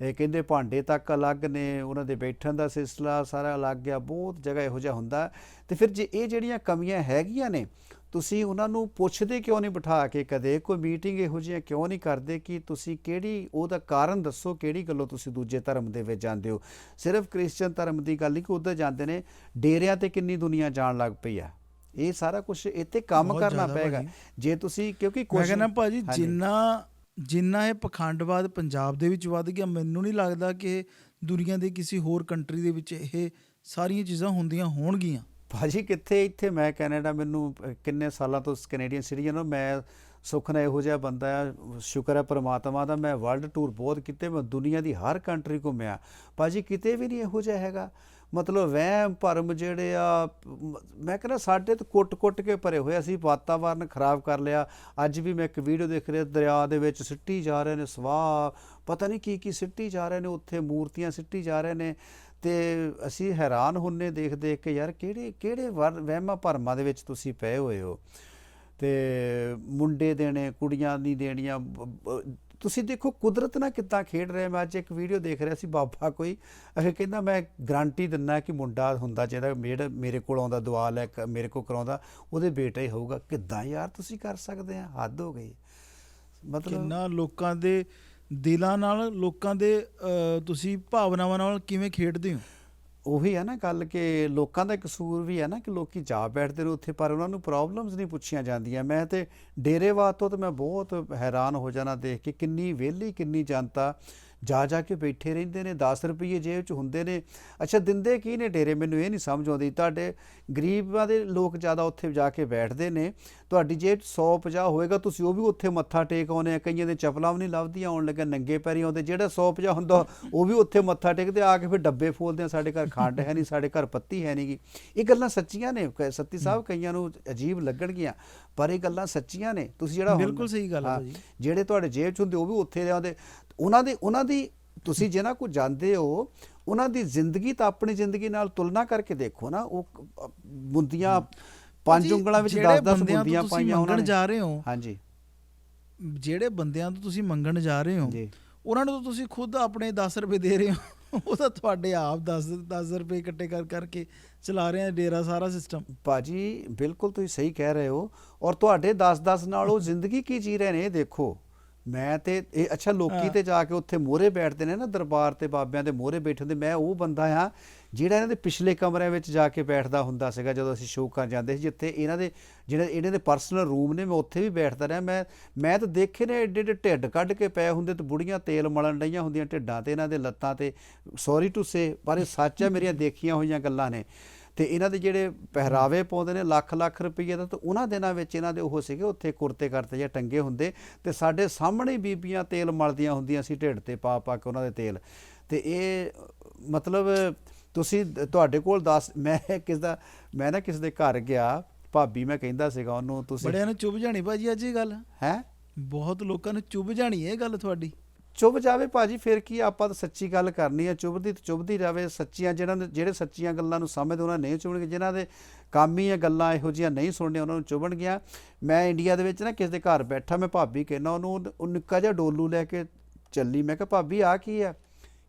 ਇਹ ਕਹਿੰਦੇ ਭਾਂਡੇ ਤੱਕ ਅਲੱਗ ਨੇ ਉਹਨਾਂ ਦੇ ਬੈਠਣ ਦਾ ਸਿਲਸਿਲਾ ਸਾਰਾ ਅਲੱਗ ਆ ਬਹੁਤ ਜਗ੍ਹਾ ਇਹੋ ਜਿਹਾ ਹੁੰਦਾ। ਤੇ ਫਿਰ ਜੇ ਇਹ ਜਿਹੜੀਆਂ ਕਮੀਆਂ ਹੈਗੀਆਂ ਨੇ ਤੁਸੀਂ ਉਹਨਾਂ ਨੂੰ ਪੁੱਛਦੇ ਕਿਉਂ ਨਹੀਂ ਬਿਠਾ ਕੇ ਕਦੇ? ਕੋਈ ਮੀਟਿੰਗ ਇਹੋ ਜਿਹੀਆਂ ਕਿਉਂ ਨਹੀਂ ਕਰਦੇ ਕਿ ਤੁਸੀਂ ਕਿਹੜੀ ਉਹਦਾ ਕਾਰਨ ਦੱਸੋ ਕਿਹੜੀ ਗੱਲੋਂ ਤੁਸੀਂ ਦੂਜੇ ਧਰਮ ਦੇ ਵਿੱਚ ਜਾਂਦੇ ਹੋ? ਸਿਰਫ ਕ੍ਰਿਸਚੀਅਨ ਧਰਮ ਦੀ ਗੱਲ ਨਹੀਂ ਕਿ ਉੱਧਰ ਜਾਂਦੇ ਨੇ ਡੇਰਿਆਂ ਤੇ ਕਿੰਨੀ ਦੁਨੀਆ ਜਾਣ ਲੱਗ ਪਈ ਆ। ਇਹ ਸਾਰਾ ਕੁਝ ਇੱਥੇ ਕੰਮ ਕਰਨਾ ਪਏਗਾ। ਜੇ ਤੁਸੀਂ ਕਿਉਂਕਿ ਮੈਂ ਕਹਿੰਦਾ ਭਾਜੀ। ਜਿੰਨਾ ਜਿੰਨਾ ਇਹ ਪਖੰਡਵਾਦ ਪੰਜਾਬ ਦੇ ਵਿੱਚ ਵੱਧ ਗਿਆ, ਮੈਨੂੰ ਨਹੀਂ ਲੱਗਦਾ ਕਿ ਦੁਨੀਆ ਦੇ ਕਿਸੇ ਹੋਰ ਕੰਟਰੀ ਦੇ ਵਿੱਚ ਇਹ ਸਾਰੀਆਂ ਚੀਜ਼ਾਂ ਹੁੰਦੀਆਂ ਹੋਣਗੀਆਂ। ਭਾਜੀ, ਕਿੱਥੇ ਇੱਥੇ ਮੈਂ ਕੈਨੇਡਾ, ਮੈਨੂੰ ਕਿੰਨੇ ਸਾਲਾਂ ਤੋਂ ਕੈਨੇਡੀਅਨ ਸਿਟੀਜ਼ਨ ਹਾਂ ਮੈਂ ਸੁੱਖ ਨਾਲ ਇਹੋ ਜਿਹਾ ਬੰਦਾ ਆ, ਸ਼ੁਕਰ ਹੈ ਪਰਮਾਤਮਾ ਦਾ, ਮੈਂ ਵਰਲਡ ਟੂਰ ਬਹੁਤ ਕੀਤੇ, ਮੈਂ ਦੁਨੀਆ ਦੀ ਹਰ ਕੰਟਰੀ ਘੁੰਮਿਆ। ਭਾਜੀ, ਕਿਤੇ ਵੀ ਨਹੀਂ ਇਹੋ ਜਿਹਾ ਹੈਗਾ। ਮਤਲਬ ਵਹਿਮ ਭਰਮ ਜਿਹੜੇ ਆ, ਮ- ਮੈਂ ਕਹਿੰਦਾ ਸਾਡੇ ਤੇ ਕੁੱਟ-ਕੁੱਟ ਕੇ ਭਰੇ ਹੋਏ ਅਸੀਂ ਵਾਤਾਵਰਨ ਖਰਾਬ ਕਰ ਲਿਆ। ਅੱਜ ਵੀ ਮੈਂ ਇੱਕ ਵੀਡੀਓ ਦੇਖ ਰਿਹਾ, ਦਰਿਆ ਦੇ ਵਿੱਚ ਸਿੱਟੀ ਜਾ ਰਹੇ ਨੇ ਸਵਾਹ ਪਤਾ ਨਹੀਂ ਕੀ ਕੀ ਸਿੱਟੀ ਜਾ ਰਹੇ ਨੇ, ਉੱਥੇ ਮੂਰਤੀਆਂ ਸਿੱਟੀ ਜਾ ਰਹੇ ਨੇ। ਤੇ ਅਸੀਂ ਹੈਰਾਨ ਹੁੰਨੇ ਦੇਖ ਦੇਖ ਕੇ, ਯਾਰ ਕਿਹੜੇ ਕਿਹੜੇ ਵਰ- ਵਹਿਮਾਂ ਭਰਮਾਂ ਦੇ ਵਿੱਚ ਤੁਸੀਂ ਪਏ ਹੋਏ ਹੋ? ਤੇ ਮੁੰਡੇ ਦੇਣੇ, ਕੁੜੀਆਂ ਨਹੀਂ ਦੇਣੀਆਂ ਬ- ਤੁਸੀਂ ਦੇਖੋ ਕੁਦਰਤ ਨਾਲ ਕਿੱਦਾਂ ਖੇਡ ਰਿਹਾ ਮੈਂ ਅੱਜ ਇੱਕ ਵੀਡੀਓ ਦੇਖ ਰਿਹਾ ਸੀ ਬਾਬਾ ਕੋਈ ਅਖੇ ਕਹਿੰਦਾ ਮੈਂ ਗਾਰੰਟੀ ਦਿੰਦਾ ਕਿ ਮੁੰਡਾ ਹੁੰਦਾ ਜਿਹੜਾ ਮੇਰਾ ਮੇਰੇ ਕੋਲ ਆਉਂਦਾ, ਦੁਆ ਲੈ ਕੇ, ਮੇਰੇ ਕੋਲ ਕਰਾਉਂਦਾ, ਉਹਦੇ ਬੇਟਾ ਹੀ ਹੋਊਗਾ। ਕਿੱਦਾਂ ਯਾਰ ਤੁਸੀਂ ਕਰ ਸਕਦੇ ਆ? ਹੱਦ ਹੋ ਗਈ। ਮਤਲਬ ਕਿੰਨਾ ਲੋਕਾਂ ਦੇ ਦਿਲਾਂ ਨਾਲ, ਲੋਕਾਂ ਦੇ ਤੁਸੀਂ ਭਾਵਨਾਵਾਂ ਨਾਲ ਕਿਵੇਂ ਖੇਡਦੇ ਹੋ? ਉਹੀ ਹੈ ਨਾ ਗੱਲ ਕਿ ਲੋਕਾਂ ਦਾ ਕਸੂਰ ਵੀ ਹੈ ਨਾ ਕਿ ਲੋਕੀ ਜਾ ਬੈਠਦੇ ਨੇ ਉੱਥੇ, ਪਰ ਉਹਨਾਂ ਨੂੰ ਪ੍ਰੋਬਲਮਸ ਨਹੀਂ ਪੁੱਛੀਆਂ ਜਾਂਦੀਆਂ। ਮੈਂ ਤੇ ਡੇਰੇਵਾਦ ਤੋਂ ਤੇ ਮੈਂ ਬਹੁਤ ਹੈਰਾਨ ਹੋ ਜਾਣਾ ਦੇਖ ਕੇ ਕਿੰਨੀ ਵਿਹਲੀ, ਕਿੰਨੀ ਜਨਤਾ ਜਾ ਜਾ ਕੇ ਬੈਠੇ ਰਹਿੰਦੇ ਨੇ 10 ਰੁਪਏ ਜੇਬ 'ਚ ਹੁੰਦੇ ਨੇ। ਅੱਛਾ ਦਿੰਦੇ ਕੀ ਨੇ ਡੇਰੇ? ਮੈਨੂੰ ਇਹ ਨਹੀਂ ਸਮਝ ਆਉਂਦੀ। ਤੁਹਾਡੇ ਗਰੀਬਾਂ ਦੇ ਲੋਕ ਜ਼ਿਆਦਾ ਉੱਥੇ ਜਾ ਕੇ ਬੈਠਦੇ ਨੇ। ਤੁਹਾਡੀ ਜੇਬ 'ਚ 150 ਹੋਏਗਾ ਤੁਸੀਂ ਉਹ ਵੀ ਉੱਥੇ ਮੱਥਾ ਟੇਕ ਆਉਂਦੇ ਆ। ਕਈਆਂ ਦੇ ਚਪਲਾਂ ਵੀ ਨਹੀਂ ਲੱਭਦੀਆਂ ਆਉਣ ਲੱਗਾ ਨੰਗੇ ਪੈਰੀ ਆਉਂਦੇ। ਜਿਹੜਾ 150 ਹੁੰਦਾ ਉਹ ਵੀ ਉੱਥੇ ਮੱਥਾ ਟੇਕਦੇ ਆ। ਕੇ ਫਿਰ ਡੱਬੇ ਫੋਲਦੇ ਆ। ਸਾਡੇ ਘਰ ਖੰਡ ਹੈ ਨਹੀਂ ਸਾਡੇ ਘਰ ਪੱਤੀ ਹੈ ਨਹੀਂਗੀ ਇਹ ਗੱਲਾਂ ਸੱਚੀਆਂ ਨੇ। ਸੱਤੀ ਸਾਹਿਬ ਕਈਆਂ ਨੂੰ ਅਜੀਬ ਲੱਗਣਗੀਆਂ ਪਰ ਇਹ ਗੱਲਾਂ ਸੱਚੀਆਂ ਨੇ। ਤੁਸੀਂ ਜਿਹੜਾ ਬਿਲਕੁਲ ਸਹੀ ਗੱਲ ਹੈ। ਜਿਹੜੇ ਤੁਹਾਡੇ ਜੇਬ 'ਚ ਹੁੰਦੇ ਉਹ ਵੀ ਉੱਥੇ ਦੇ ਆਉਂਦੇ ਉਹਨਾਂ ਦੀ ਉਹਨਾਂ ਦੀ ਤੁਸੀਂ ਜਿਹਨਾਂ ਕੋ ਜਾਂਦੇ ਹੋ ਉਹਨਾਂ ਦੀ ਜ਼ਿੰਦਗੀ ਤਾਂ ਆਪਣੀ ਜ਼ਿੰਦਗੀ ਨਾਲ ਤੁਲਨਾ ਕਰਕੇ ਦੇਖੋ ਨਾ ਉਹ ਮੁੰਦੀਆਂ ਪੰਜ ਉਂਗਲਾਂ ਵਿੱਚ ਜਿਹੜੇ 10-10 ਬੰਦਿਆਂ ਪਾਈਆਂ ਉਹਨਾਂ ਨੇ। ਜਾ ਰਹੇ ਹੋ ਹਾਂਜੀ। ਜਿਹੜੇ ਬੰਦਿਆਂ ਤੋਂ ਤੁਸੀਂ ਮੰਗਣ ਜਾ ਰਹੇ ਹੋ ਉਹਨਾਂ ਨੂੰ ਤਾਂ ਤੁਸੀਂ ਖੁਦ ਆਪਣੇ 10 ਰੁਪਏ ਦੇ ਰਹੇ ਹੋ। ਉਹ ਤਾਂ ਤੁਹਾਡੇ ਆਪ 10 10 ਰੁਪਏ ਇਕੱਠੇ ਕਰ ਕਰਕੇ ਚਲਾ ਰਹੇ ਆ ਡੇਰਾ ਸਾਰਾ ਸਿਸਟਮ ਭਾਜੀ ਬਿਲਕੁਲ ਤੁਸੀਂ ਸਹੀ ਕਹਿ ਰਹੇ ਹੋ। ਔਰ ਤੁਹਾਡੇ 10-10 ਨਾਲ ਉਹ ਜ਼ਿੰਦਗੀ ਕੀ ਜੀ ਰਹੇ ਨੇ ਇਹ ਦੇਖੋ। ਮੈਂ ਤੇ ਇਹ ਅੱਛਾ ਲੋਕੀ। ਤੇ ਜਾ ਕੇ ਉੱਥੇ ਮੋਹਰੇ ਬੈਠਦੇ ਨੇ ਨਾ ਦਰਬਾਰ ਤੇ ਬਾਬਿਆਂ ਦੇ ਮੋਹਰੇ ਬੈਠੇ ਹੁੰਦੇ। ਮੈਂ ਉਹ ਬੰਦਾ ਆ ਜਿਹੜਾ ਇਹਨਾਂ ਦੇ ਪਿਛਲੇ ਕਮਰਿਆਂ ਵਿੱਚ ਜਾ ਕੇ ਬੈਠਦਾ ਹੁੰਦਾ ਸੀਗਾ ਜਦੋਂ ਅਸੀਂ ਸ਼ੋਅ ਕਰਨ ਜਾਂਦੇ ਸੀ ਜਿੱਥੇ ਇਹਨਾਂ ਦੇ ਜਿਹੜੇ ਇਹਨਾਂ ਦੇ ਪਰਸਨਲ ਰੂਮ ਨੇ ਮੈਂ ਉੱਥੇ ਵੀ ਬੈਠਦਾ ਰਿਹਾ। ਮੈਂ ਮੈਂ ਤਾਂ ਦੇਖੇ ਨੇ ਏਡੇ ਏਡੇ ਢਿੱਡ ਕੱਢ ਕੇ ਪਏ ਹੁੰਦੇ ਤੇ ਬੁੜੀਆਂ ਤੇਲ ਮਲਣ ਡਈਆਂ ਹੁੰਦੀਆਂ ਢਿੱਡਾਂ ਤੇ ਇਹਨਾਂ ਦੇ ਲੱਤਾਂ ਤੇ। ਸੌਰੀ ਟੂ ਸੇ ਪਰ ਇਹ ਸੱਚ ਹੈ ਮੇਰੀਆਂ ਦੇਖੀਆਂ ਹੋਈਆਂ ਗੱਲਾਂ ਨੇ। ਤੇ ਇਹਨਾਂ ਦੇ ਜਿਹੜੇ ਪਹਿਰਾਵੇ ਪਾਉਂਦੇ ਨੇ ਲੱਖ ਲੱਖ ਰੁਪਏ ਦਾ ਤੇ ਉਹਨਾਂ ਦਿਨਾਂ ਵਿੱਚ ਇਹਨਾਂ ਦੇ ਉਹ ਸੀਗੇ ਉੱਥੇ ਕੁਰਤੇ ਕਰਤੇ ਜਾਂ ਟੰਗੇ ਹੁੰਦੇ ਤੇ ਸਾਡੇ ਸਾਹਮਣੇ ਬੀਬੀਆਂ ਤੇਲ ਮਲਦੀਆਂ ਹੁੰਦੀਆਂ ਸੀ ਢਿੱਡ ਤੇ ਪਾ ਪਾ ਕੇ ਉਹਨਾਂ ਦੇ ਤੇਲ। ਤੇ ਇਹ ਮਤਲਬ ਤੁਸੀਂ ਤੁਹਾਡੇ ਕੋਲ ਦੱਸ ਮੈਂ ਕਿਸ ਦਾ ਮੈਂ ਨਾ ਕਿਸੇ ਦੇ ਘਰ ਗਿਆ ਭਾਬੀ ਮੈਂ ਕਹਿੰਦਾ ਸੀਗਾ ਉਹਨੂੰ ਤੁਸੀਂ ਬੜਿਆਂ ਨੂੰ ਚੁੱਭ ਜਾਣੀ ਭਾਜੀ ਅੱਜ ਇਹ ਗੱਲ। ਹੈ? ਬਹੁਤ ਲੋਕਾਂ ਨੂੰ ਚੁੱਭ ਜਾਣੀ ਇਹ ਗੱਲ ਤੁਹਾਡੀ। ਚੁੱਭ ਜਾਵੇ ਭਾਜੀ, ਫਿਰ ਕੀ ਆਪਾਂ ਤਾਂ ਸੱਚੀ ਗੱਲ ਕਰਨੀ ਹੈ ਚੁੱਭਦੀ ਤੇ ਚੁੱਭਦੀ ਰਵੇ। ਸੱਚੀਆਂ ਜਿਹਨਾਂ ਨੇ ਜਿਹੜੇ ਸੱਚੀਆਂ ਗੱਲਾਂ ਨੂੰ ਸਮਝਦੇ, ਉਹਨਾਂ ਨਹੀਂ ਚੁੱਭਣਗੇ। ਜਿਨ੍ਹਾਂ ਦੇ ਕੰਮ ਹੀ ਇਹ ਗੱਲਾਂ ਇਹੋ ਜਿਹੀਆਂ ਨਹੀਂ ਸੁਣਨੀਆਂ, ਉਹਨਾਂ ਨੂੰ ਚੁੱਭਣਗੀਆਂ। ਮੈਂ ਇੰਡੀਆ ਦੇ ਵਿੱਚ ਨਾ ਕਿਸੇ ਦੇ ਘਰ ਬੈਠਾ, ਮੈਂ ਭਾਬੀ ਕਹਿੰਦਾ, ਉਹਨੂੰ ਉਹ- ਨਿੱਕਾ ਜਿਹਾ ਡੋਲੂ ਲੈ ਕੇ ਚੱਲੀ। ਮੈਂ ਕਿਹਾ, ਭਾਬੀ ਆ ਕੀ ਆ?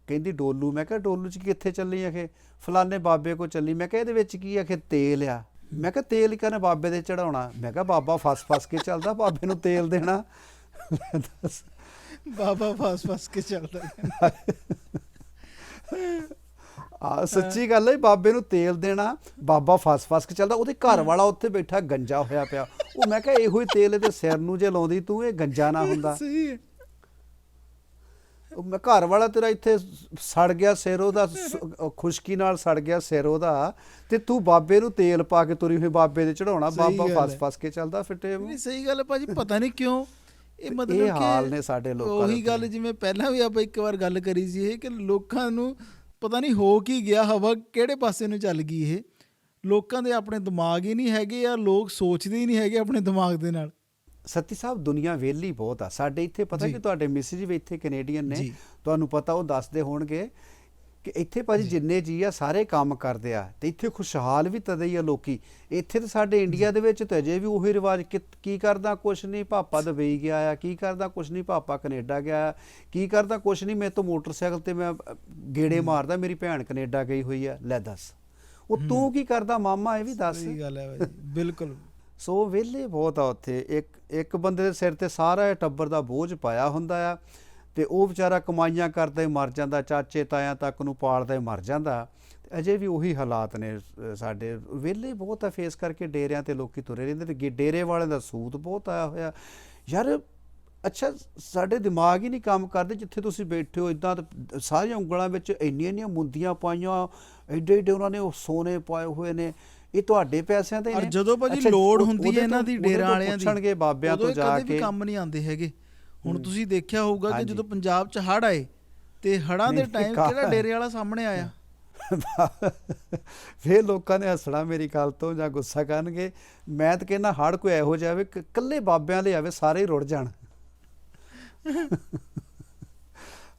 ਕਹਿੰਦੀ, ਡੋਲੂ। ਮੈਂ ਕਿਹਾ, ਡੋਲੂ ਚ ਕਿੱਥੇ ਚੱਲੀ ਆਖੇ ਫਲਾਣੇ ਬਾਬੇ ਕੋ ਚੱਲੀ। ਮੈਂ ਕਿਹਾ, ਇਹਦੇ ਵਿੱਚ ਕੀ ਆਖੇ ਤੇਲ ਆ। ਮੈਂ ਕਿਹਾ, ਤੇਲ ਕਹਿੰਦਾ ਬਾਬੇ ਦੇ ਚੜਾਉਣਾ ਮੈਂ ਕਿਹਾ, ਬਾਬਾ ਫਸ ਫਸ ਕੇ ਚੱਲਦਾ, ਬਾਬੇ ਨੂੰ ਤੇਲ ਦੇਣਾ। ਦੱਸ ਬਾਬਾ ਫਸ ਫਸ ਕੇ ਚੱਲਦਾ ਆ ਸੱਚੀ ਗੱਲ ਹੈ ਬਾਬੇ ਨੂੰ ਤੇਲ ਦੇਣਾ ਬਾਬਾ ਫਸ ਫਸ ਕੇ ਚੱਲਦਾ ਉਹਦੇ ਘਰ ਵਾਲਾ ਉੱਥੇ ਬੈਠਾ ਗੰਜਾ ਹੋਇਆ ਪਿਆ। ਉਹ ਮੈਂ ਕਿਹਾ ਇਹੋ ਹੀ ਤੇਲ ਇਹਦੇ ਸਿਰ ਨੂੰ ਜੇ ਲਾਉਂਦੀ ਤੂੰ ਇਹ ਗੰਜਾ ਨਾ ਹੁੰਦਾ। ਸਹੀ ਹੈ। ਮੈਂ ਘਰ ਵਾਲਾ ਤੇਰਾ ਇੱਥੇ ਸੜ ਗਿਆ ਸਿਰ ਉਹਦਾ ਖੁਸ਼ਕੀ ਨਾਲ ਸੜ ਗਿਆ ਸਿਰ ਉਹਦਾ ਤੇ ਤੂੰ ਬਾਬੇ ਨੂੰ ਤੇਲ ਪਾ ਕੇ ਤੁਰੀ ਹੋਈ ਬਾਬੇ ਦੇ ਚੜਾਉਣਾ ਬਾਬਾ ਫਸ। ਫਸ ਕੇ ਚੱਲਦਾ ਫਿੱਟੇ ਨਹੀਂ ਸਹੀ ਗੱਲ ਹੈ ਭਾਜੀ ਪਤਾ ਨਹੀਂ ਕਿਉਂ ਇਹ ਮਤਲਬ ਇਹ ਕਿ ਹਾਲ ਨੇ ਸਾਡੇ ਲੋਕਾਂ ਦੇ ਉਹੀ ਗੱਲ ਜਿਵੇਂ ਪਹਿਲਾਂ ਵੀ ਆਪਾਂ ਇੱਕ ਵਾਰ ਗੱਲ ਕਰੀ ਸੀ ਇਹ ਕਿ ਲੋਕਾਂ ਨੂੰ ਪਤਾ ਨਹੀਂ ਹੋ ਕੀ ਗਿਆ ਹਵਾ ਕਿਹੜੇ ਪਾਸੇ ਨੂੰ ਚੱਲ ਗਈ ਇਹ। ਲੋਕਾਂ ਦੇ ਆਪਣੇ ਦਿਮਾਗ ਹੀ ਨਹੀਂ ਹੈਗੇ ਆ ਲੋਕ ਸੋਚਦੇ ਹੀ ਨਹੀਂ ਹੈਗੇ ਆਪਣੇ ਦਿਮਾਗ ਦੇ ਨਾਲ। ਸੱਤੀ ਸਾਹਿਬ ਦੁਨੀਆ ਵੇਲੀ ਬਹੁਤ ਆ। ਸਾਡੇ ਇੱਥੇ ਪਤਾ। ਕਿ ਤੁਹਾਡੇ ਮਿਸਿਜ ਵੀ ਇੱਥੇ ਕੈਨੇਡੀਅਨ ਨੇ। ਤੁਹਾਨੂੰ ਪਤਾ ਉਹ ਦੱਸਦੇ ਹੋਣਗੇ ਕਿ ਇੱਥੇ ਭਾਜੀ ਜਿੰਨੇ ਜੀ ਆ ਸਾਰੇ ਕੰਮ ਕਰਦੇ ਆ। ਤੇ ਇੱਥੇ ਖੁਸ਼ਹਾਲ ਵੀ ਤਦੇ ਹੀ ਆ ਲੋਕੀ। ਇੱਥੇ ਤੇ ਸਾਡੇ ਇੰਡੀਆ ਦੇ ਵਿੱਚ ਤੇ ਅਜੇ ਵੀ ਉਹੀ ਰਿਵਾਜ ਕਿ ਕਰਦਾ ਕੁਛ ਨਹੀਂ ਪਾਪਾ ਦੁਬਈ ਗਿਆ ਆ ਕੀ ਕਰਦਾ ਕੁਛ ਨਹੀਂ ਪਾਪਾ ਕੈਨੇਡਾ ਗਿਆ ਕੀ ਕਰਦਾ ਕੁਛ ਨਹੀਂ ਮੈਂ ਤਾਂ ਮੋਟਰਸਾਈਕਲ ਤੇ ਮੈਂ ਗੇੜੇ ਮਾਰਦਾ ਮੇਰੀ ਭੈਣ ਕੈਨੇਡਾ ਗਈ ਹੋਈ ਆ। ਲੈ ਦੱਸ। ਉਹ ਤੂੰ ਕੀ ਕਰਦਾ ਮਾਮਾ ਇਹ ਵੀ ਦੱਸ। ਸਹੀ ਗੱਲ ਹੈ ਭਾਜੀ ਬਿਲਕੁਲ। ਸੋ ਵਿਹਲੇ ਬਹੁਤ ਆ ਉੱਥੇ। ਇੱਕ ਇੱਕ ਬੰਦੇ ਦੇ ਸਿਰ ਤੇ ਸਾਰਾ ਟੱਬਰ ਦਾ ਬੋਝ ਪਾਇਆ ਹੁੰਦਾ ਆ। ਤੇ ਉਹ ਵਿਚਾਰਾ ਕਮਾਈਆਂ ਕਰਦਾ ਹੀ ਮਰ ਜਾਂਦਾ ਚਾਚੇ ਤਾਇਆਂ ਤੱਕ ਨੂੰ ਪਾਲਦਾ ਹੀ ਮਰ ਜਾਂਦਾ। ਤੇ ਅਜੇ ਵੀ ਉਹੀ ਹਾਲਾਤ ਨੇ ਸਾਡੇ। ਵਿਹਲੇ ਬਹੁਤ ਆ ਫੇਸ ਕਰਕੇ ਡੇਰਿਆਂ ਤੇ ਲੋਕੀ ਤੁਰੇ ਰਹਿੰਦੇ ਗੇ- ਡੇਰੇ ਵਾਲਿਆਂ ਦਾ ਸੂਤ ਬਹੁਤ ਆਇਆ ਹੋਇਆ। ਯਾਰ ਅੱਛਾ ਸਾਡੇ ਦਿਮਾਗ ਹੀ ਨਹੀਂ ਕੰਮ ਕਰਦੇ ਜਿੱਥੇ ਤੁਸੀਂ ਬੈਠੇ ਹੋ। ਇਦਾਂ ਸਾਰੀਆਂ ਉਂਗਲਾਂ ਵਿੱਚ ਇੰਨੀਆਂ ਇੰਨੀਆਂ ਮੁੰਦੀਆਂ ਪਾਈਆਂ ਐਡੇ ਐਡੇ ਉਹਨਾਂ ਨੇ ਉਹ ਸੋਨੇ ਪਾਏ ਹੋਏ ਨੇ। ਇਹ ਤੁਹਾਡੇ ਪੈਸਿਆਂ ਔਰ ਨੇ? ਜਦੋਂ ਭਾਜੀ ਉਹ- ਹੁੰਦੀ ਹੈ ਇਹਨਾਂ ਤੋਂ- ਦੀ ਡੇਰਾਂ ਤੋਂ ਵਾਲਿਆਂ ਦੀ ਪੁੱਛਣਗੇ ਬਾਬਿਆਂ ਤੋਂ ਜਾ ਕਦੇ ਵੀ ਕੇ। ਕੰਮ ਨਹੀਂ ਆਉਂਦੇ ਹੈਗੇ। ਹੁਣ। ਤੁਸੀਂ ਦੇਖਿਆ ਹੋਊਗਾ ਕਿ। ਜਦੋਂ ਪੰਜਾਬ 'ਚ ਹੜ ਆਏ ਤੇ ਹੜਾਂ ਦੇ ਟਾਈਮ ਕਿਹੜਾ ਡੇਰੇ ਵਾਲਾ ਸਾਹਮਣੇ ਆਇਆ? ਫੇਰ ਲੋਕਾਂ ਨੇ ਹੱਸਣਾ ਮੇਰੀ ਗੱਲ ਤੋਂ ਜਾਂ ਗੁੱਸਾ ਕਰਨਗੇ। ਮੈਂ ਤਾਂ ਕਹਿੰਦਾ ਹੜ ਕੋਈ ਇਹੋ ਜਿਹਾ ਆਵੇ ਕਿ ਕੱਲੇ ਬਾਬਿਆਂ ਦੇ ਆਵੇ ਸਾਰੇ ਰੁੜ ਜਾਣ।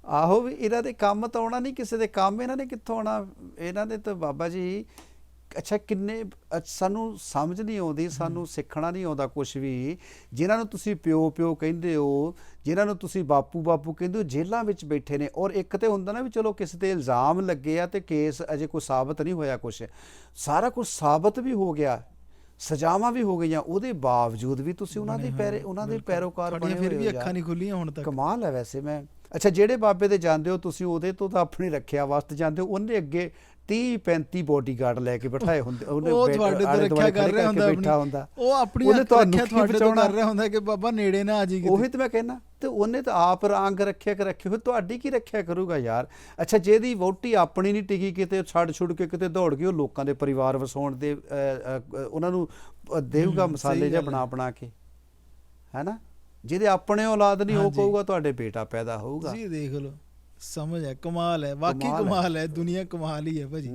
ਆਹੋ ਵੀ ਇਹਨਾਂ ਦੇ ਕੰਮ ਤਾਂ ਆਉਣਾ ਨਹੀਂ ਕਿਸੇ ਦੇ ਕੰਮ ਇਹਨਾਂ ਨੇ ਕਿੱਥੋਂ ਆਉਣਾ? ਇਹਨਾਂ ਦੇ ਤਾਂ ਬਾਬਾ ਜੀ ਅੱਛਾ ਕਿੰਨੇ ਸਾਨੂੰ ਸਮਝ ਨਹੀਂ ਆਉਂਦੀ ਸਾਨੂੰ ਸਿੱਖਣਾ ਨਹੀਂ ਆਉਂਦਾ ਕੁਝ ਵੀ। ਜਿਨ੍ਹਾਂ ਨੂੰ ਤੁਸੀਂ ਪਿਓ ਪਿਓ ਕਹਿੰਦੇ ਹੋ ਜਿਨ੍ਹਾਂ ਨੂੰ ਤੁਸੀਂ ਬਾਪੂ ਬਾਪੂ ਕਹਿੰਦੇ ਹੋ ਜੇਲ੍ਹਾਂ ਵਿੱਚ ਬੈਠੇ ਨੇ। ਔਰ ਇੱਕ ਤੇ ਹੁੰਦਾ ਨਾ ਵੀ ਚਲੋ ਕਿਸੇ ਤੇ ਇਲਜ਼ਾਮ ਲੱਗੇ ਆ ਤੇ ਕੇਸ ਅਜੇ ਕੋਈ ਸਾਬਤ ਨਹੀਂ ਹੋਇਆ ਕੁਝ ਸਾਰਾ ਕੁਝ ਸਾਬਤ ਵੀ ਹੋ ਗਿਆ ਸਜ਼ਾਵਾਂ ਵੀ ਹੋ ਗਈਆਂ ਉਹਦੇ ਬਾਵਜੂਦ ਵੀ ਤੁਸੀਂ ਉਹਨਾਂ ਦੇ ਪੈਰੇ ਉਹਨਾਂ ਦੇ। ਪੈਰੋਕਾਰ ਬਣੇ ਫਿਰ ਵੀ ਅੱਖਾਂ। ਨਹੀਂ ਖੁੱਲੀਆਂ ਹੁਣ ਤੱਕ। ਕਮਾਲ ਹੈ ਵੈਸੇ ਮੈਂ। ਅੱਛਾ ਜਿਹੜੇ ਬਾਬੇ ਦੇ ਜਾਂਦੇ ਹੋ ਤੁਸੀਂ ਉਹਦੇ ਤੋਂ ਤਾਂ ਆਪਣੀ ਰੱਖਿਆ ਵਾਸਤੇ ਜਾਂਦੇ ਹੋ ਉਹਨੇ ਅੱਗੇ 30 35 ਬੋਡੀਗਾਰਡ ਲੈ ਕੇ ਬਿਠਾਏ ਹੁੰਦੇ ਉਹ ਬੈਠ- ਤੁਹਾਡੇ ਤੋਂ ਰੱਖਿਆ ਕਰ ਰਿਹਾ ਹੁੰਦਾ ਬੈਠਾ ਹੁੰਦਾ। ਉਹ ਆਪਣੀ ਉਹਨੇ ਤੁਹਾਨੂੰ ਤੁਹਾਡੇ ਤੋਂ ਬਚਾਉਣਾ? ਕਰ ਰਿਹਾ ਹੁੰਦਾ ਕਿ ਬਾਬਾ ਨੇੜੇ ਨਾ ਆ ਜੀ ਉਹੀ ਤੇ ਮੈਂ ਕਹਿਣਾ ਤੇ ਉਹਨੇ ਤਾਂ ਆਪ ਰੰਗ ਰੱਖਿਆ ਕਿ ਰੱਖੇ ਹੋਏ ਤੁਹਾਡੀ ਕੀ ਰੱਖਿਆ ਕਰੂਗਾ ਯਾਰ? ਅੱਛਾ ਜਿਹਦੀ ਵੋਟੀ ਆਪਣੀ ਨਹੀਂ ਟਿਕੀ ਕਿਤੇ ਛੱਡ ਛੁੱਡ ਕੇ ਕਿਤੇ ਦੌੜ ਗਈ ਉਹ ਲੋਕਾਂ ਦੇ ਪਰਿਵਾਰ ਵਸਾਉਣ ਦੇ ਉਹਨਾਂ ਨੂੰ ਦੇਊਗਾ ਮਸਾਲੇ ਜਿਹਾ ਬਣਾ ਬਣਾ ਕੇ। ਹੈਨਾ? ਜਿਹਦੇ ਆਪਣੇ ਔਲਾਦ ਨਹੀਂ ਉਹ। ਕਹੂਗਾ ਤੁਹਾਡੇ ਬੇਟਾ ਪੈਦਾ ਹੋਊਗਾ। ਜੀ ਦੇਖ ਲਓ। ਸਮਝ ਹੈ ਕਮਾਲ ਹੈ ਵਾਕਈ ਕਮਾਲ ਹੈ। ਦੁਨੀਆ ਕਮਾਲ ਹੀ ਹੈ ਭਾਜੀ।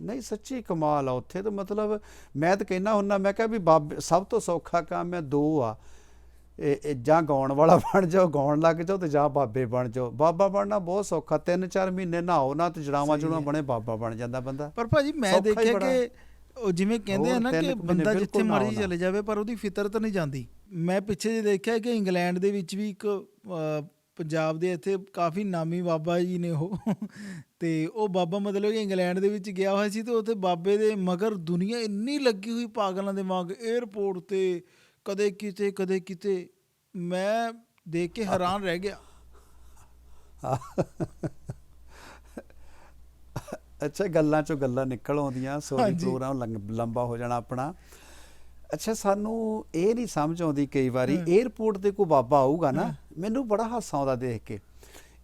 ਨਹੀਂ ਸੱਚੀ ਕਮਾਲ ਆ ਉੱਥੇ ਤਾਂ ਮਤਲਬ ਮੈਂ ਤਾਂ ਕਹਿਣਾ ਹੁੰਨਾ ਮੈਂ ਕਿਹਾ ਵੀ ਬਾਬੇ ਸਭ ਤੋਂ ਸੌਖਾ ਕੰਮ ਹੈ ਦੋ ਆ ਜਾਂ ਗਾਉਣ ਵਾਲਾ ਬਣ ਜਾਓ ਗਾਉਣ ਲੱਗ ਜਾਓ ਤੇ ਜਾਂ ਬਾਬੇ ਬਣ ਜਾਓ ਬਾਬਾ ਬਣਨਾ ਬਹੁਤ ਸੌਖਾ ਤਿੰਨ ਚਾਰ ਮਹੀਨੇ ਨਹਾਓ ਨਾ ਤੇ ਜੜਾਵਾਂ ਜੁੜਾ। ਬਣੇ ਬਾਬਾ ਬਣ ਜਾਂਦਾ ਬੰਦਾ ਪਰ ਭਾਜੀ ਮੈਂ ਦੇਖਿਆ। ਕਿ ਉਹ ਜਿਵੇਂ ਕਹਿੰਦੇ ਆ ਨਾ ਕਿ ਬੰਦਾ ਜਿੱਥੇ ਮਰਜ਼ੀ। ਚਲੇ ਜਾਵੇ ਪਰ ਉਹਦੀ ਫਿਤਰਤ ਨਹੀਂ ਜਾਂਦੀ ਮੈਂ ਪਿੱਛੇ ਜੇ ਦੇਖਿਆ ਕਿ ਇੰਗਲੈਂਡ ਦੇ ਵਿੱਚ ਵੀ ਇੱਕ ਪੰਜਾਬ ਦੇ ਇੱਥੇ ਕਾਫੀ ਨਾਮੀ ਬਾਬਾ ਜੀ ਨੇ ਉਹ ਤੇ ਉਹ ਬਾਬਾ ਮਤਲਬ ਕਿ ਇੰਗਲੈਂਡ ਦੇ ਵਿੱਚ ਗਿਆ ਹੋਇਆ ਸੀ ਤੇ ਉੱਥੇ ਬਾਬੇ ਦੇ ਮਗਰ ਦੁਨੀਆ ਇੰਨੀ ਲੱਗੀ ਹੋਈ ਪਾਗਲਾਂ ਦੇ ਵਾਂਗ 에ਅਰਪੋਰਟ ਤੇ ਕਦੇ ਕਿਤੇ ਕਦੇ ਕਿਤੇ ਮੈਂ ਦੇਖ ਕੇ ਹੈਰਾਨ ਰਹਿ ਗਿਆ ਅੱਛਾ ਗੱਲਾਂ ਚੋਂ ਗੱਲਾਂ ਨਿਕਲ ਆਉਂਦੀਆਂ ਸੋਰੀ। ਪ੍ਰੋਗਰਾਮ ਲੰਬਾ ਹੋ ਜਾਣਾ ਆਪਣਾ ਅੱਛਾ ਸਾਨੂੰ ਇਹ ਨਹੀਂ ਸਮਝ ਆਉਂਦੀ ਕਈ ਵਾਰੀ। 에ਅਰਪੋਰਟ ਤੇ ਕੋਈ ਬਾਬਾ ਆਊਗਾ ਨਾ। ਮੈਨੂੰ ਬੜਾ ਹਾਸਾ ਆਉਂਦਾ ਦੇਖ ਕੇ।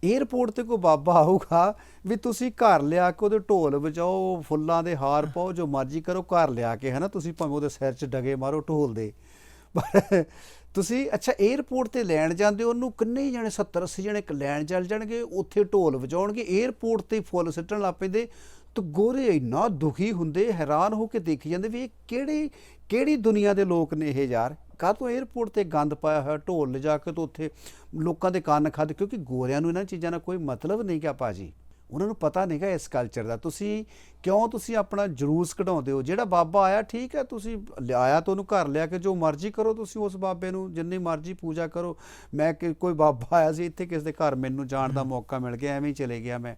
에어ਪੋਰਟ ਤੇ ਕੋਈ ਬਾਬਾ ਆਊਗਾ ਵੀ ਤੁਸੀਂ ਘਰ ਲਿਆ ਕੇ ਉਹਦੇ ਢੋਲ ਵਜਾਓ, ਫੁੱਲਾਂ ਦੇ ਹਾਰ ਪਾਓ, ਜੋ ਮਰਜ਼ੀ ਕਰੋ, ਘਰ ਲਿਆ ਕੇ, ਹਨਾ? ਤੁਸੀਂ ਭਾਵੇਂ ਉਹਦੇ ਸਿਰ 'ਚ ਡਗੇ ਮਾਰੋ ਢੋਲ ਦੇ। ਤੁਸੀਂ, ਅੱਛਾ 에어ਪੋਰਟ ਤੇ ਲੈਣ ਜਾਂਦੇ ਉਹਨੂੰ ਕਿੰਨੇ ਜਣੇ 70 80 ਜਣੇ ਲੈਣ ਚੱਲ ਜਾਣਗੇ, ਉੱਥੇ ਢੋਲ ਵਜਾਉਣਗੇ 에어ਪੋਰਟ ਤੇ ਫੁੱਲ ਸਿੱਟਣ ਲੱਪੇ ਦੇ ਤੇ ਗੋਰੇ ਇੰਨਾ ਦੁਖੀ ਹੁੰਦੇ, ਹੈਰਾਨ ਹੋ ਕੇ ਦੇਖੀ ਜਾਂਦੇ ਵੀ ਇਹ ਕਿਹੜੇ ਕਿਹੜੀ ਦੁਨੀਆ ਦੇ ਲੋਕ ਨੇ ਇਹ ਯਾਰ? ਕਾਹਤੋਂ 에ਅਰਪੋਰਟ ਤੇ ਗੰਦ ਪਾਇਆ ਹੋਇਆ ਢੋਲ ਲਿਜਾ ਕੇ ਤੇ ਉੱਥੇ ਲੋਕਾਂ ਦੇ ਕੰਨ ਖੱਦ ਕਿਉਂਕਿ ਗੋਰਿਆਂ ਨੂੰ ਇਹਨਾਂ ਚੀਜ਼ਾਂ ਨਾਲ ਕੋਈ ਮਤਲਬ ਨਹੀਂ ਕਿ ਭਾਜੀ। ਉਹਨਾਂ ਨੂੰ ਪਤਾ ਨਹੀਂਗਾ ਇਸ ਕਲਚਰ ਦਾ। ਤੁਸੀਂ ਕਿਉਂ ਤੁਸੀਂ ਆਪਣਾ ਜਲੂਸ ਕਢਾਉਂਦੇ ਹੋ? ਜਿਹੜਾ ਬਾਬਾ ਆਇਆ ਠੀਕ ਹੈ ਤੁਸੀਂ ਲਿਆਇਆ ਤਾਂ ਉਹਨੂੰ ਘਰ ਲਿਆ ਕੇ ਜੋ ਮਰਜ਼ੀ ਕਰੋ ਤੁਸੀਂ ਉਸ ਬਾਬੇ ਨੂੰ ਜਿੰਨੀ ਮਰਜ਼ੀ ਪੂਜਾ ਕਰੋ। ਮੈਂ ਕਿ ਕੋਈ ਬਾਬਾ ਆਇਆ ਸੀ ਇੱਥੇ ਕਿਸੇ ਦੇ ਘਰ ਮੈਨੂੰ ਜਾਣ ਦਾ ਮੌਕਾ ਮਿਲ ਗਿਆ ਐਵੇਂ ਹੀ ਚਲੇ ਗਿਆ ਮੈਂ।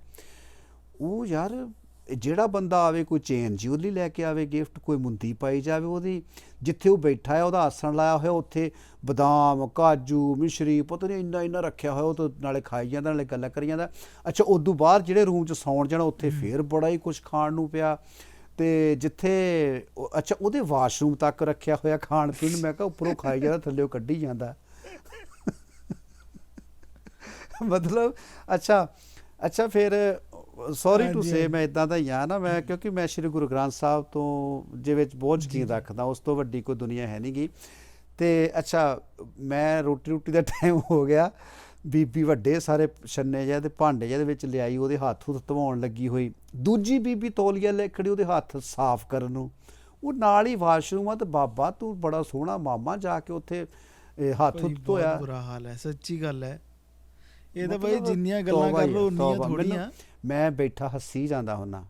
ਉਹ ਯਾਰ ਜਿਹੜਾ ਬੰਦਾ ਆਵੇ ਕੋਈ ਚੇਨ ਜਿਊਲਰੀ ਲੈ ਕੇ ਆਵੇ ਗਿਫਟ ਕੋਈ ਮੁੰਦੀ ਪਾਈ ਜਾਵੇ ਉਹਦੀ ਜਿੱਥੇ ਉਹ ਬੈਠਾ ਹੈ ਉਹਦਾ ਆਸਣ ਲਾਇਆ ਹੋਇਆ ਉੱਥੇ ਬਦਾਮ ਕਾਜੂ ਮਿਸ਼ਰੀ ਪਤਾ ਨਹੀਂ ਇੰਨਾ ਇੰਨਾ ਰੱਖਿਆ ਹੋਇਆ ਉਹ ਤਾਂ ਨਾਲੇ ਖਾਈ ਜਾਂਦਾ ਨਾਲੇ ਗੱਲਾਂ ਕਰੀ ਜਾਂਦਾ। ਅੱਛਾ ਉਦੋਂ ਬਾਅਦ ਜਿਹੜੇ ਰੂਮ 'ਚ ਸੌਣ ਜਾਣਾ ਉੱਥੇ ਫੇਰ ਬੜਾ ਹੀ ਕੁਝ ਖਾਣ ਨੂੰ ਪਿਆ। ਤੇ ਜਿੱਥੇ ਅੱਛਾ ਉਹਦੇ ਵਾਸ਼ਰੂਮ ਤੱਕ ਰੱਖਿਆ ਹੋਇਆ ਖਾਣ ਪੀਣ ਮੈਂ ਕਿਹਾ ਉੱਪਰੋਂ ਖਾਈ ਜਾਂਦਾ ਥੱਲੇੋਂ ਕੱਢੀ ਜਾਂਦਾ। ਮਤਲਬ ਅੱਛਾ ਅੱਛਾ ਫਿਰ ਸੌਰੀ ਟੂ ਸੇ। ਮੈਂ ਇਦਾਂ ਦਾ ਹੀ ਆ ਨਾ ਮੈਂ ਕਿਉਂਕਿ ਮੈਂ ਸ੍ਰੀ ਗੁਰੂ ਗ੍ਰੰਥ ਸਾਹਿਬ ਤੋਂ ਦੇ ਵਿੱਚ ਬਹੁਤ ਯਕੀਨ ਰੱਖਦਾ ਉਸ ਤੋਂ ਵੱਡੀ ਕੋਈ ਦੁਨੀਆ ਹੈ ਨਹੀਂਗੀ ਤੇ ਅੱਛਾ ਮੈਂ ਰੋਟੀ ਰੋਟੀ ਦਾ ਟਾਈਮ ਹੋ ਗਿਆ। ਬੀਬੀ ਵੱਡੇ ਸਾਰੇ ਛੰਨੇ ਜਿਹੇ ਤੇ ਭਾਂਡੇ ਜਿਹੇ ਦੇ ਵਿੱਚ ਲਿਆਈ ਉਹਦੇ ਹੱਥ ਹੁੱਥ ਧਵਾਉਣ ਲੱਗੀ ਹੋਈ। ਦੂਜੀ ਬੀਬੀ ਤੌਲੀਆ ਲੈ ਖੜੀ ਉਹਦੇ ਹੱਥ ਸਾਫ਼ ਕਰਨ ਨੂੰ। ਉਹ ਨਾਲ ਹੀ ਵਾਸ਼ਰੂਮ ਆ ਤੇ ਬਾਬਾ ਤੂੰ ਬੜਾ ਸੋਹਣਾ ਮਾਮਾ ਜਾ ਕੇ ਉੱਥੇ ਹੱਥ ਹੁੱਥ ਧੋਇਆ। ਬੁਰਾ ਹਾਲ ਹੈ ਸੱਚੀ ਗੱਲ ਹੈ। ਇਹ ਤਾਂ ਭਾਈ ਮਤਲਬ ਜਿੰਨੀਆਂ ਗੱਲਾਂ ਕਰ ਲੋ ਉਨੀਆਂ ਥੋੜੀਆਂ ਮੈਂ ਬੈਠਾ ਹੱਸੀ ਜਾਂਦਾ ਹੁੰਨਾ।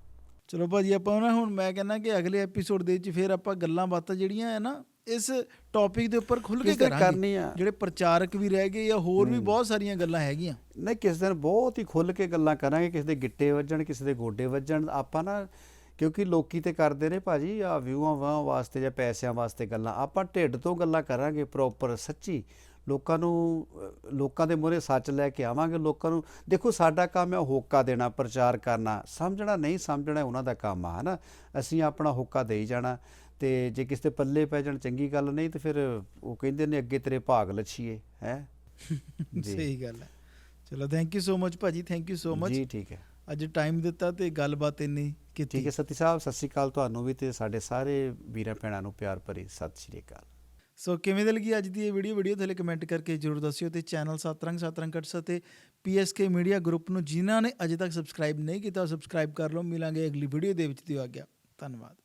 ਚਲੋ ਭਾਜੀ ਆਪਾਂ ਨਾ ਹੁਣ ਮੈਂ ਕਹਿੰਦਾ ਕਿ ਅਗਲੇ ਐਪੀਸੋਡ ਦੇ ਵਿੱਚ ਫਿਰ ਆਪਾਂ ਗੱਲਾਂ ਬਾਤਾਂ ਜਿਹੜੀਆਂ ਹੈ ਨਾ ਇਸ ਟੌਪਿਕ ਦੇ ਉੱਪਰ ਖੁੱਲ ਕੇ ਕਰਾਂਗੇ। ਜਿਹੜੇ ਪ੍ਰਚਾਰਕ ਵੀ ਰਹਿ ਗਏ ਜਾਂ ਹੋਰ ਵੀ ਬਹੁਤ ਸਾਰੀਆਂ ਗੱਲਾਂ ਹੈਗੀਆਂ। ਨਹੀਂ ਕਿਸ ਦਿਨ ਬਹੁਤ ਹੀ ਖੁੱਲ ਕੇ ਗੱਲਾਂ ਕਰਾਂਗੇ ਕਿਸੇ ਦੇ ਗਿੱਟੇ ਵੱਜਣ ਕਿਸੇ ਦੇ ਗੋਡੇ ਵੱਜਣ। ਆਪਾਂ ਨਾ ਕਿਉਂਕਿ ਲੋਕੀ ਤੇ ਕਰਦੇ ਨੇ ਭਾਜੀ ਆ ਵਿਊਆਂ ਵਾਂ ਵਾਸਤੇ ਜਾਂ ਪੈਸਿਆਂ ਵਾਸਤੇ ਗੱਲਾਂ। ਆਪਾਂ ਢਿੱਡ ਤੋਂ ਗੱਲਾਂ ਕਰਾਂਗੇ ਪ੍ਰੋਪਰ ਸੱਚੀ। ਲੋਕਾਂ ਨੂੰ ਲੋਕਾਂ ਦੇ ਮੂਹਰੇ ਸੱਚ ਲੈ ਕੇ ਆਵਾਂਗੇ ਲੋਕਾਂ ਨੂੰ ਦੇਖੋ ਸਾਡਾ ਕੰਮ ਹੈ ਹੋਕਾ ਦੇਣਾ ਪ੍ਰਚਾਰ ਕਰਨਾ ਸਮਝਣਾ ਨਹੀਂ ਸਮਝਣਾ ਉਹਨਾਂ ਦਾ ਕੰਮ ਆ ਹਨਾ? ਅਸੀਂ ਆਪਣਾ ਹੋਕਾ ਦੇਈ ਜਾਣਾ ਤੇ ਜੇ ਕਿਸੇ ਦੇ ਪੱਲੇ ਪੈ ਜਾਣ ਚੰਗੀ ਗੱਲ ਨਹੀਂ ਤੇ ਫਿਰ ਉਹ ਕਹਿੰਦੇ ਨੇ ਅੱਗੇ ਤੇਰੇ ਭਾਗ ਲੱਛੀਏ ਹੈ? ਜੀ। ਸਹੀ ਗੱਲ ਹੈ। ਚਲੋ ਥੈਂਕ ਯੂ ਸੋ ਮਚ ਭਾਜੀ ਥੈਂਕ ਯੂ ਸੋ ਮਚ ਜੀ ਠੀਕ ਹੈ। ਅੱਜ ਟਾਈਮ ਦਿੱਤਾ ਤੇ ਗੱਲਬਾਤ ਇੰਨੀ ਕੀਤੀ। ਠੀਕ ਹੈ ਸਤੀ ਸਾਹਿਬ ਸਤਿ ਸ਼੍ਰੀ ਅਕਾਲ ਤੁਹਾਨੂੰ ਵੀ ਤੇ ਸਾਡੇ ਸਾਰੇ ਵੀਰਾਂ ਭੈਣਾਂ ਨੂੰ ਪਿਆਰ ਭਰੀ ਸਤਿ ਸ਼੍ਰੀ ਅਕਾਲ। ਸੋ ਕਿਵੇਂ ਦੀ ਲੱਗੀ ਅੱਜ ਦੀ ਇਹ ਵੀਡੀਓ ਵੀਡੀਓ ਥੱਲੇ ਕਮੈਂਟ ਕਰਕੇ ਜਰੂਰ ਦੱਸਿਓ ਤੇ ਚੈਨਲ ਸਤਰੰਗ ਸਤਰੰਗ ਕਟਸ ਅਤੇ ਪੀਐਸਕੇ ਮੀਡੀਆ ਗਰੁੱਪ ਨੂੰ ਜਿਨ੍ਹਾਂ ਨੇ ਅਜੇ ਤੱਕ ਸਬਸਕ੍ਰਾਈਬ ਨਹੀਂ ਕੀਤਾ ਸਬਸਕ੍ਰਾਈਬ ਕਰ ਲਓ। ਮਿਲਾਂਗੇ ਅਗਲੀ ਵੀਡੀਓ ਦੇ ਵਿੱਚ। ਦਿਓ ਆਗਿਆ। ਧੰਨਵਾਦ।